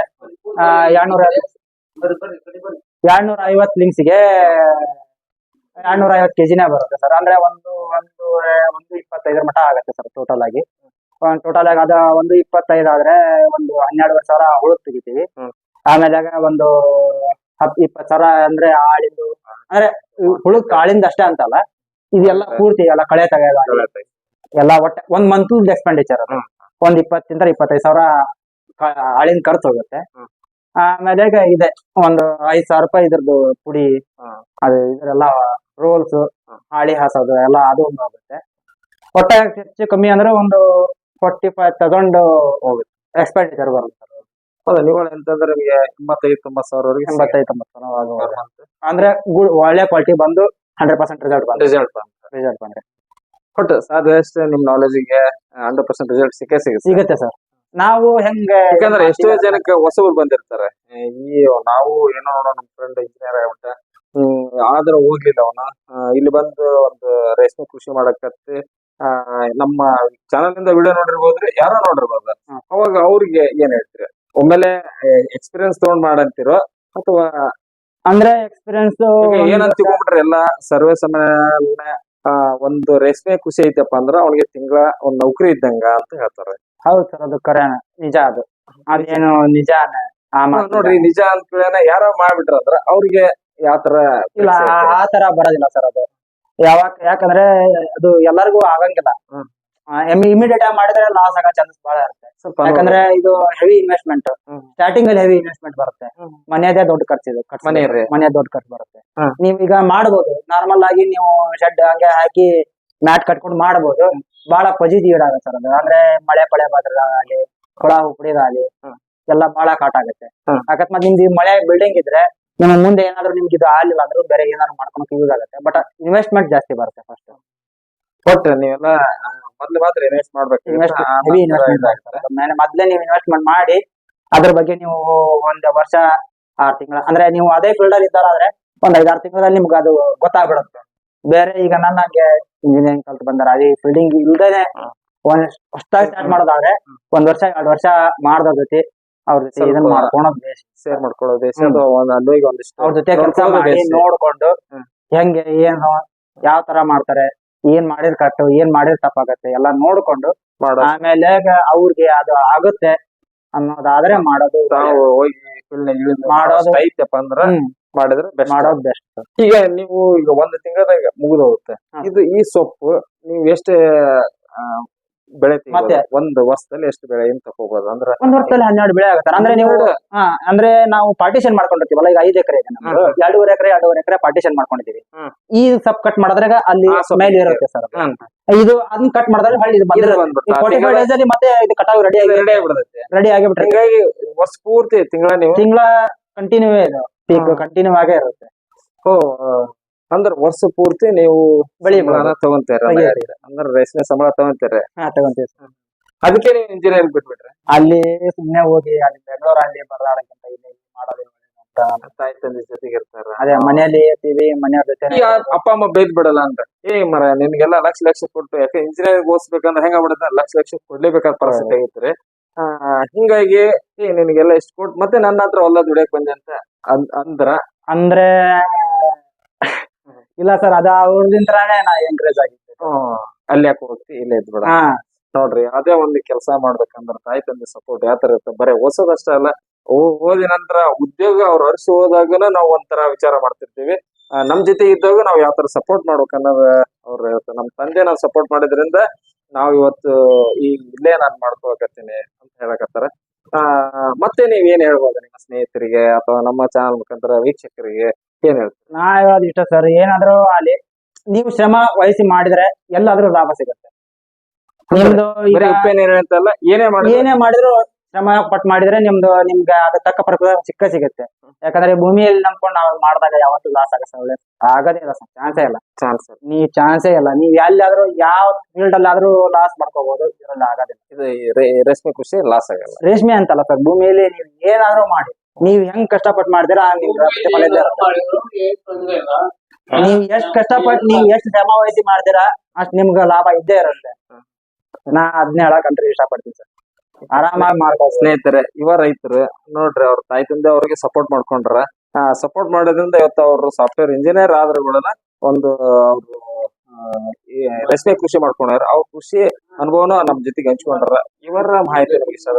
ಎರಡ್ನೂರ ಎರಡ್ನೂರ ಐವತ್ ಲಿಂಕ್ಸ್ಗೆ ಎರಡ್ನೂರ ಐವತ್ ಕೆಜಿನೇ ಬರುತ್ತೆ ಸರ್. ಅಂದ್ರೆ ಒಂದು ಒಂದು ಒಂದು ಇಪ್ಪತ್ತೈದರ ಮಟ ಆಗುತ್ತೆ ಸರ್ ಟೋಟಲ್ ಆಗಿ. ಟೋಟಲ್ ಆಗಿ ಅದ ಒಂದು ಇಪ್ಪತ್ತೈದು ಆದ್ರೆ ಒಂದು ಹನ್ನೆರಡುವರೆ ಸಾವಿರ ಹುಳುಕ್ ತೆಗಿತೀವಿ. ಆಮೇಲೆ ಒಂದು ಹತ್ ಇಪ್ಪತ್ ಸಾವಿರ ಅಂದ್ರೆ ಆಳಿಂದು ಅಂದ್ರೆ ಹುಳುಕ್ ಕಾಳಿಂದ ಅಷ್ಟೇ ಅಂತಲ್ಲ. ಇದೆಲ್ಲ ಪೂರ್ತಿ ಎಲ್ಲ ಕಳೆ ತೆಗೆಯೋದು ಎಲ್ಲ ಒಟ್ಟೆ ಒಂದ್ ಮಂತ್ ಎಕ್ಸ್ಪೆಂಡಿಚರ್ ಅದು. ಒಂದ್ ಇಪ್ಪತ್ತಿಂದ ಇಪ್ಪತ್ತೈದು ಸಾವಿರ ಆಳಿನ ಖರ್ಚು ಹೋಗುತ್ತೆ. ಆಮೇಲೆ ಇದೆ. ಒಂದು ಐದ್ ಸಾವಿರ ರೂಪಾಯಿ ಇದ್ರದ್ದು ಪುಡಿ ಅದು ಇದ್ರೆಲ್ಲ ರೋಲ್ಸ್. ಹಾಳಿ ಹಾಸೋದು ಎಲ್ಲ ಅದು ಒಂದು ಹೋಗುತ್ತೆ. ಒಟ್ಟ ಹೆಚ್ಚು ಕಮ್ಮಿ ಅಂದ್ರೆ ಒಂದು ಫೋರ್ಟಿ ಫೈವ್ ತಗೊಂಡ್ ಹೋಗುತ್ತೆ ಎಕ್ಸ್ಪೆಂಡಿಚರ್ ಬರುತ್ತೆ. ಹೌದಾ ನೀವು ಅಂತಂದ್ರೆ ನಿಮಗೆ ಎಂಬತ್ತೈದು ತೊಂಬತ್ ಸಾವಿರವರೆಗೆ ಎಂಬತ್ತೈದು ತೊಂಬತ್ತು ಸಾವಿರ ಆಗುತ್ತೆ. ಅಂದ್ರೆ ಒಳ್ಳೆ ಕ್ವಾಲಿಟಿ ಬಂದು ಹಂಡ್ರೆಡ್ ಪರ್ಸೆಂಟ್ ರಿಸಲ್ಟ್ ಬಂದ್ರೆ. ರಿಸಲ್ಟ್ ರಿಸಲ್ಟ್ ಬಂದ್ರೆ. ಸರ್ ಸಾಧ್ಯಷ್ಟು ನಿಮ್ ನಾಲೆಜ್ಗೆ ಹಂಡ್ರೆಡ್ ಪರ್ಸೆಂಟ್ ರಿಸಲ್ಟ್ ಸಿಕ್ಕೇ ಸಿಗುತ್ತೆ. ಸಿಗುತ್ತೆ ಸರ್ ನಾವು ಹೆಂಗ ಯಾಕಂದ್ರೆ ಎಷ್ಟೋ ಜನಕ್ಕೆ ಹೊಸಬರು ಬಂದಿರ್ತಾರೆ. ಈ ನಾವು ಏನೋ ನೋಡೋ ನಮ್ ಫ್ರೆಂಡ್ ಇಂಜಿನಿಯರ್ ಆಗ್ಬಿಟ್ಟ ಹ್ಮ್ ಆದ್ರೆ ಹೋಗ್ಲಿಲ್ಲ ಅವನ. ಇಲ್ಲಿ ಬಂದು ಒಂದು ರೇಷ್ಮೆ ಕೃಷಿ ಮಾಡಕತ್ತಿ ಆ, ನಮ್ಮ ಚಾನಲ್ ಇಂದ ವಿಡಿಯೋ ನೋಡಿರ್ಬೋದ್ರಿ? ಯಾರೋ ನೋಡಿರ್ಬೋದು. ಅವಾಗ ಅವ್ರಿಗೆ ಏನ್ ಹೇಳ್ತೀರಿ? ಒಮ್ಮೆಲೆ ಎಕ್ಸ್ಪೀರಿಯನ್ಸ್ ತಗೊಂಡ್ ಮಾಡಂತಿರೋ? ಅಥವಾ ಅಂದ್ರೆ ಎಕ್ಸ್ಪೀರಿಯನ್ಸ್ ಏನಂತ ತಿಳ್ಕೊಂಡ್ಬಿಟ್ರೆ ಎಲ್ಲ ಸರ್ವೇ ಸಮಯ ಒಂದು ರೇಷ್ಮೆ ಕೃಷಿ ಐತಪ್ಪ ಅಂದ್ರ ಅವ್ನಿಗೆ ತಿಂಗಳ ಒಂದ್ ನೌಕರಿ ಇದ್ದಂಗ ಅಂತ ಹೇಳ್ತಾರೆ. ಹೌದು ಸರ್ ಅದು ಕರೆನ ನಿಜ ಅದು. ಅದೇನು ನಿಜಾನೇ? ಆ ಮಾತು ನೋಡ್ರಿ ನಿಜ ಅಂತ ಯಾರೋ ಮಾಡ್ಬಿಟ್ರ ಅಂದ್ರ ಅವ್ರಿಗೆ ಯಾವ ತರ ಇಲ್ಲ ಆ- ಆ ತರ ಬರೋದಿಲ್ಲ ಸರ್ ಅದು. ಯಾವಾಗ ಯಾಕಂದ್ರೆ ಅದು ಎಲ್ಲರಿಗೂ ಆಗಂಗಿಲ್ಲ. ಹ್ಮ್. ಇಮಿಡಿಯೇಟ್ ಆಗಿ ಮಾಡಿದ್ರೆ ಲಾಸ್ ಆಗೋ ಚಾನ್ಸಸ್ ಬಹಳ ಇರುತ್ತೆ. ಸ್ವಲ್ಪ ಯಾಕಂದ್ರೆ ಇದು ಹೆವಿ ಇನ್ವೆಸ್ಟ್ಮೆಂಟ್ ಹ್ಮ್. ಸ್ಟಾರ್ಟಿಂಗ್ ಅಲ್ಲಿ ಹೆವಿ ಇನ್ವೆಸ್ಟ್ಮೆಂಟ್ ಬರುತ್ತೆ. ಹ್ಮ್. ಮನೆಯದೇ ದೊಡ್ಡ ಖರ್ಚು ಮನೆ ಇದೆ. ಮನೆ ದೊಡ್ಡ ಖರ್ಚು ಬರುತ್ತೆ. ಹ್ಮ್. ನೀವ್ ಈಗ ಮಾಡ್ಬೋದು. ನಾರ್ಮಲ್ ಆಗಿ ನೀವು ಶೆಡ್ ಹಂಗೆ ಹಾಕಿ ಮ್ಯಾಟ್ ಕಟ್ಕೊಂಡು ಮಾಡಬಹುದು ಬಹಳ ಪಜಿತಿ ಈಡಾಗತ್ತೆ ಸರ್ ಅದು. ಅಂದ್ರೆ ಮಳೆ ಪಳೆ ಬದ್ರದಾಗಲಿ ಕೊಳ ಹುಪಡಿದಾಗಲಿ ಹ್ಮ್. ಎಲ್ಲ ಬಹಳ ಕಾಟ ಆಗುತ್ತೆ. ಅಕಸ್ಮಾತ್ ನಿಮ್ದು ಮಳೆ ಬಿಲ್ಡಿಂಗ್ ಇದ್ರೆ ನಿಮ್ಮ ಮುಂದೆ ಏನಾದ್ರು ನಿಮ್ಗೆ ಇದು ಆಗ್ಲಿಲ್ಲ ಅಂದ್ರೆ ಬೇರೆ ಏನಾದ್ರು ಮಾಡ್ಕೊಳಕ್ ಯೂಸ್ ಆಗುತ್ತೆ. ಬಟ್ ಇನ್ವೆಸ್ಟ್ಮೆಂಟ್ ಜಾಸ್ತಿ ಬರುತ್ತೆ ಫಸ್ಟ್ ಬಟ್ ನೀವೆಲ್ಲ ಮೊದ್ಲು ಮಾತ್ರ ಇನ್ವೆಸ್ಟ್ ಮಾಡ್ಬೇಕು. ಇನ್ವೆಸ್ಟ್ಮೆಂಟ್ ಮೊದ್ಲೇ ನೀವು ಇನ್ವೆಸ್ಟ್ಮೆಂಟ್ ಮಾಡಿ ಅದ್ರ ಬಗ್ಗೆ ನೀವು ಒಂದ್ ವರ್ಷ ಆರ್ ತಿಂಗಳ ಅಂದ್ರೆ ನೀವು ಅದೇ ಫೀಲ್ಡ್ ಅಲ್ಲಿ ಇದ್ದಾರಾದ್ರೆ ಒಂದ್ ಐದಾರು ತಿಂಗಳಲ್ಲಿ ನಿಮ್ಗೆ ಅದು ಗೊತ್ತಾಗ್ಬಿಡುತ್ತೆ. ಬೇರೆ ಈಗ ನನ್ನ ಹಂಗೆ ಇಂಜಿನಿಯರಿಂಗ್ ಕಲ್ತು ಬಂದಾರ. ಅದೇ ಫೀಲ್ಡಿಂಗ್ ಇಲ್ದೇನೆ. ಒಂದ್ ಹೊಸದಾಗಿ ಸ್ಟಾರ್ಟ್ ಮಾಡೋದಾದ್ರೆ ಒಂದ್ ವರ್ಷ ಎರಡ್ ವರ್ಷ ಮಾಡ್ದವ್ರ ಜೊತೆ ಅವ್ರ ಜೊತೆ ಇದನ್ನ ಮಾಡ್ಕೊಳೋದು ಬೇಸ್ ಶೇರ್ ಮಾಡ್ಕೊಳ್ಳೋದು ದೇಶ ಅದು ಒಂದ್ ಅಲ್ಲಿಗೆ ಒಂದಿಷ್ಟು ಅವ್ರ ಜೊತೆ ಕೆಲಸ ಮಾಡಿ ನೋಡ್ಕೊಂಡು ಹೆಂಗೆ ಏನು ಯಾವ ತರ ಮಾಡ್ತಾರೆ ಏನ್ ಮಾಡಿದ್ರೆ ಕಟ್ಟು ಏನ್ ಮಾಡಿದ್ರೆ ತಪ್ಪಾಗತ್ತೆ ಎಲ್ಲ ನೋಡ್ಕೊಂಡು ಮಾಡೋದು. ಆಮೇಲೆ ಅವ್ರಿಗೆ ಅದು ಆಗುತ್ತೆ ಅನ್ನೋದಾದ್ರೆ ಮಾಡೋದು ಮಾಡೋದು- ಐತಪ್ಪ ಅಂದ್ರ ಮಾಡಿದ್ರೆ ಮಾಡೋದು ಬೆಸ್ಟ್ ಈಗ ನೀವು ಈಗ ಒಂದ್ ತಿಂಗಳದಾಗ ಮುಗಿದು ಹೋಗುತ್ತೆ ಇದು ಈ ಸೊಪ್ಪು ನೀವು ಎಷ್ಟು ಆ, ಬೆಳೆ ತೆಗಿಬೋದು? ಮತ್ತೆ? ಒಂದು ವರ್ಷದಲ್ಲಿ ಎಷ್ಟು ಬೆಳೆ ಏನ್ ತಕೋಬಹುದು ಅಂದ್ರ ಒಂದ್ ವರ್ಷದಲ್ಲಿ ಹನ್ನೆರಡು ಬೆಳೆ ಆಗುತ್ತೆ. ಅಂದ್ರೆ ನೀವು ಹಾ ಅಂದ್ರೆ ನಾವು ಪಾರ್ಟಿಷನ್ ಮಾಡ್ಕೊಂಡಿರ್ತೀವಲ್ಲ ಈಗ ಐದು ಎಕರೆ ಇದೆ ನಮ್ದು. ಹ್ಮ್. ಎರಡೂವರೆ ಎಕರೆ ಎರಡೂವರೆ ಎಕರೆ ಪಾರ್ಟಿಷನ್ ಮಾಡ್ಕೊಂಡಿದೀವಿ ಹ್ಮ್. ಈ ಸಬ್ ಕಟ್ ಮಾಡಿದ್ರಾಗ ಅಲ್ಲಿ ಆ ಮೇಲೆ ಇರುತ್ತೆ ಸರ್ ಹ್ಮ್. ಇದು ಅದನ್ನ ಕಟ್ ಮಾಡಿದ್ರೆ ಹಳ್ಳಿ ಇದು ಇದು ಬಂದಿರುತ್ತೆ ಬಂದ್ಬಿಡ್ತು. ಆ ಫೋರ್ಟಿ ಫೈವ್ ತಿಂಗಳ ಡೇಸ್ ಅಲ್ಲಿ ಮತ್ತೆ ಇದು ಕಟಾವ್ ರೆಡಿ ಆಗಿ ರೆಡಿ ಆಗಿಬಿಡುತ್ತೆ. ರೆಡಿ ಆಗಿಬಿಟ್ರೆ ಹಿಂಗಾಗಿ ವರ್ಷ ಪೂರ್ತಿ ತಿಂಗಳ ನೀವು? ತಿಂಗಳ ಕಂಟಿನ್ಯೂ ಇದು. ಪೀಕ್ ಕಂಟಿನ್ಯೂ ಆಗೇ ಇರುತ್ತೆ. ಓ, ಅಂದ್ರ ವರ್ಷ ಪೂರ್ತಿ ನೀವು ಬೆಳಿಬೋದು. ಸಂಬಳನ ತಗೊಂತೀರ. ಅಂದ್ರ ರೇಷ್ಮೆ ಸಂಬಳ ತಗೊಂತೀರಿ? ಹಾ ತಗೊಂತೀವಿ ಅದಕ್ಕೆ ನೀವು ಇಂಜಿನಿಯರಿಂಗ್ ಬಿಟ್ಬಿಟ್ರೆ? ಅಲ್ಲಿ ಸುಮ್ನೆ ಹೋಗಿ ಅಲ್ಲಿ ಬೆಂಗಳೂರಲ್ಲಿ ಬರಲಾಡಕ್ಕಿಂತ ಇಲ್ಲಿ ಮಾಡೋದು ತಾಯಿ ತಂದೆ ಜೊತೆಗೆ ಇರ್ತಾರ. ಅದೇ ಮನೆಯಲ್ಲಿ ಇರ್ತೀವಿ ಮನೆಯವ್ರ ಜೊತೆ ಅಪ್ಪ ಅಮ್ಮ ಬೈದ್ ಬಿಡಲ್ಲ ಅಂತ ಏ ಮರ ನಿನ್ಗೆಲ್ಲ ಲಕ್ಷ ಲಕ್ಷ ಕೊಟ್ಟು ಯಾಕೆ ಇಂಜಿನಿಯರಿಂಗ್ ಓದಿಸ್ಬೇಕಂದ್ರೆ ಹೆಂಗ ಬಿಡುತ್ತೆ ಲಕ್ಷ ಲಕ್ಷ ಕೊಡ್ಲೇಬೇಕಾದ ಪರಿಸ್ಥಿತಿ ಆಗಿತ್ತು ಹಿಂಗಾಗಿ ಏ ನಿನಗೆಲ್ಲ ಇಷ್ಟು ಕೊಟ್ಟು ಮತ್ತೆ ನನ್ನ ಹತ್ರ ಹೊಲ ದುಡಿಯಕ್ ಬಂದೆ ಅಂತ ಅಂದ್- ಅಂದ್ರ? ಅಂದ್ರೆ ಇಲ್ಲ ಸರ್ ಅದ ಅವ್ರದಿಂದಾನೇ ನಾ ಎಂಕರೇಜ್ ಆಗಿದ್ದೆ. ಹ್ಮ್, ಅಲ್ಲಿ ಯಾಕೆ ಹೋಗ್ತಿ? ಇಲ್ಲೇ ಇದ್ಬಿಡ ಹಾ. ನೋಡ್ರಿ ಅದೇ ಒಂದು ಕೆಲಸ ಮಾಡ್ಬೇಕಂದ್ರ ತಾಯಿ ತಂದೆ ಸಪೋರ್ಟ್ ಯಾವ ತರ ಇರ್ತ ಬರೀ ಓಸೋದಷ್ಟೇ ಅಲ್ಲ ಓ ಓದಿ ನಂತರ ಉದ್ಯೋಗ ಅವ್ರು ಹರಿಸಿ ಹೋದಾಗನ ನಾವು ಒಂಥರ ವಿಚಾರ ಮಾಡ್ತಿರ್ತೀವಿ. ಆ, ನಮ್ ಜೊತೆ ಇದ್ದಾಗ ನಾವು ಯಾವ ತರ ಸಪೋರ್ಟ್ ಮಾಡ್ಬೇಕು ಅನ್ನೋದು ಅವ್ರು ಹೇಳ್ತಾರೆ ನಮ್ ತಂದೆ ನಾವು ಸಪೋರ್ಟ್ ಮಾಡಿದ್ರಿಂದ ನಾವ್ ಇವತ್ತು ಈ ಇಲ್ಲೇ ನಾನು ಮಾಡ್ಕೋಕತ್ತೀನಿ ಅಂತ ಹೇಳಕತ್ತಾರ. ಆ ಮತ್ತೆ ನೀವ್ ಏನ್ ಹೇಳ್ಬೋದು ನಿಮ್ಮ ಸ್ನೇಹಿತರಿಗೆ ಅಥವಾ ನಮ್ಮ ಚಾನಲ್ ಮುಖಾಂತರ ವೀಕ್ಷಕರಿಗೆ ಏನ್ ಹೇಳ್ತೀರಿ? ನಾ ಹೇಳೋದು ಇಷ್ಟ ಸರ್ ಏನಾದ್ರೂ ಅಲ್ಲಿ ನೀವು ಶ್ರಮ ವಹಿಸಿ ಮಾಡಿದ್ರೆ ಎಲ್ಲಾದ್ರೂ ಲಾಭ ಸಿಗುತ್ತೆ. ನಿಮ್ದು ಈಗ ಬರೀ ಉಪ್ಪೇನ್ ಅಂತಲ್ಲ ಏನೇ ಮಾಡಿ ಏನೇ ಮಾಡಿದ್ರು ಶ್ರಮ ಪಟ್ಟು ಮಾಡಿದ್ರೆ ನಿಮ್ದು ನಿಮ್ಗೆ ಅದ ತಕ್ಕ ಪ್ರತಿಫಲ ಸಿಕ್ಕ ಸಿಗುತ್ತೆ. ಯಾಕಂದ್ರೆ ಭೂಮಿಯಲ್ಲಿ ನಂಬ್ಕೊಂಡು ನಾವು ಮಾಡಿದಾಗ ಯಾವತ್ತೂ ಲಾಸ್ ಆಗತ್ತೆ ಒಳ್ಳೆ ಆಗದೇ ಇಲ್ಲ ಸರ್ ಚಾನ್ಸೇ ಇಲ್ಲ. ಚಾನ್ಸ್ ನೀ ಚಾನ್ಸೇ ಇಲ್ಲ. ನೀವ್ ಎಲ್ಲಾದ್ರೂ ಯಾವ ಫೀಲ್ಡ್ ಅಲ್ಲಿ ಆದ್ರೂ ಲಾಸ್ ಮಾಡ್ಕೋಬಹುದು ಇದರಲ್ಲಿ ಆಗೋದಿಲ್ಲ ಇದು ರೇ- ರೇಷ್ಮೆ ಕೃಷಿ ಲಾಸ್ ಆಗಲ್ಲ. ರೇಷ್ಮೆ ಅಂತಲ್ಲ ಸರ್ ಭೂಮಿಯಲ್ಲಿ ನೀವ್ ಏನಾದ್ರೂ ಮಾಡಿ. ನೀವ್ ಹೆಂಗ್ ಕಷ್ಟಪಟ್ಟು ಮಾಡ್ತೀರಾ ಹಂಗ್ ನಿಮ್ಗೆ ಪ್ರತಿಫಲ ಇದ್ದೇ ಇರುತ್ತೆ. ನೀವ್ ಎಷ್ಟ್ ಕಷ್ಟಪಟ್ಟು ನೀವ್ ಎಷ್ಟ್ ಶ್ರಮ ವಹಿಸಿ ಮಾಡ್ತೀರಾ ಅಷ್ಟ್ ನಿಮ್ಗೆ ಲಾಭ ಇದ್ದೇ ಇರುತ್ತೆ. ನಾ ಅದ್ನ ಹೇಳಕ್ ಇಷ್ಟಪಡ್ತೀನಿ ಸರ್. ಆರಾಮಾಗಿ ಮಾಡ್ತಾರೆ. ಸ್ನೇಹಿತರೆ, ಇವ ರೈತರು, ನೋಡ್ರಿ ಅವ್ರ ತಾಯಿ ತಂದೆ ಅವ್ರಿಗೆ ಸಪೋರ್ಟ್ ಮಾಡ್ಕೊಂಡ್ರ. ಸಪೋರ್ಟ್ ಮಾಡೋದ್ರಿಂದ ಇವತ್ತು ಅವರು ಸಾಫ್ಟ್ವೇರ್ ಇಂಜಿನಿಯರ್ ಆದ್ರೂ ಕೂಡ ಒಂದು, ಅವರು ರೇಷ್ಮೆ ಕೃಷಿ ಮಾಡ್ಕೊಂಡ್ರ ಅವ್ರ ಕೃಷಿ ಅನುಭವನ ನಮ್ ಜೊತೆಗೆ ಹಂಚ್ಕೊಂಡ್ರ. ಇವರ ಮಾಹಿತಿ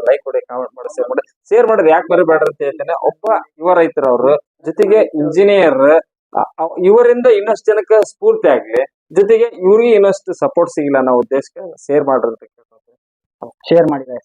ಲೈಕ್ ಕೊಡಿ ಕಾಮೆಂಟ್ ಮಾಡಿ ಶೇರ್ ಮಾಡಿ. ಶೇರ್ ಮಾಡಿದ್ರೆ ಯಾಕೆ ಬರಬೇಡ್ರಿ ಅಂತ ಹೇಳ್ತೇನೆ, ಒಬ್ಬ ಯುವ ರೈತರು ಅವರು, ಜೊತೆಗೆ ಇಂಜಿನಿಯರ್ ಇವರಿಂದ ಇನ್ನಷ್ಟು ಜನಕ್ಕೆ ಸ್ಫೂರ್ತಿ ಆಗ್ಲಿ, ಜೊತೆಗೆ ಇವ್ರಿಗೆ ಇನ್ನಷ್ಟು ಸಪೋರ್ಟ್ ಸಿಗಿಲ್ಲ ಅನ್ನೋ ಉದ್ದೇಶಕ್ಕೆ ಶೇರ್ ಮಾಡ್ರಿ ಅಂತ ಶೇರ್ ಮಾಡಿದ್ರೆ.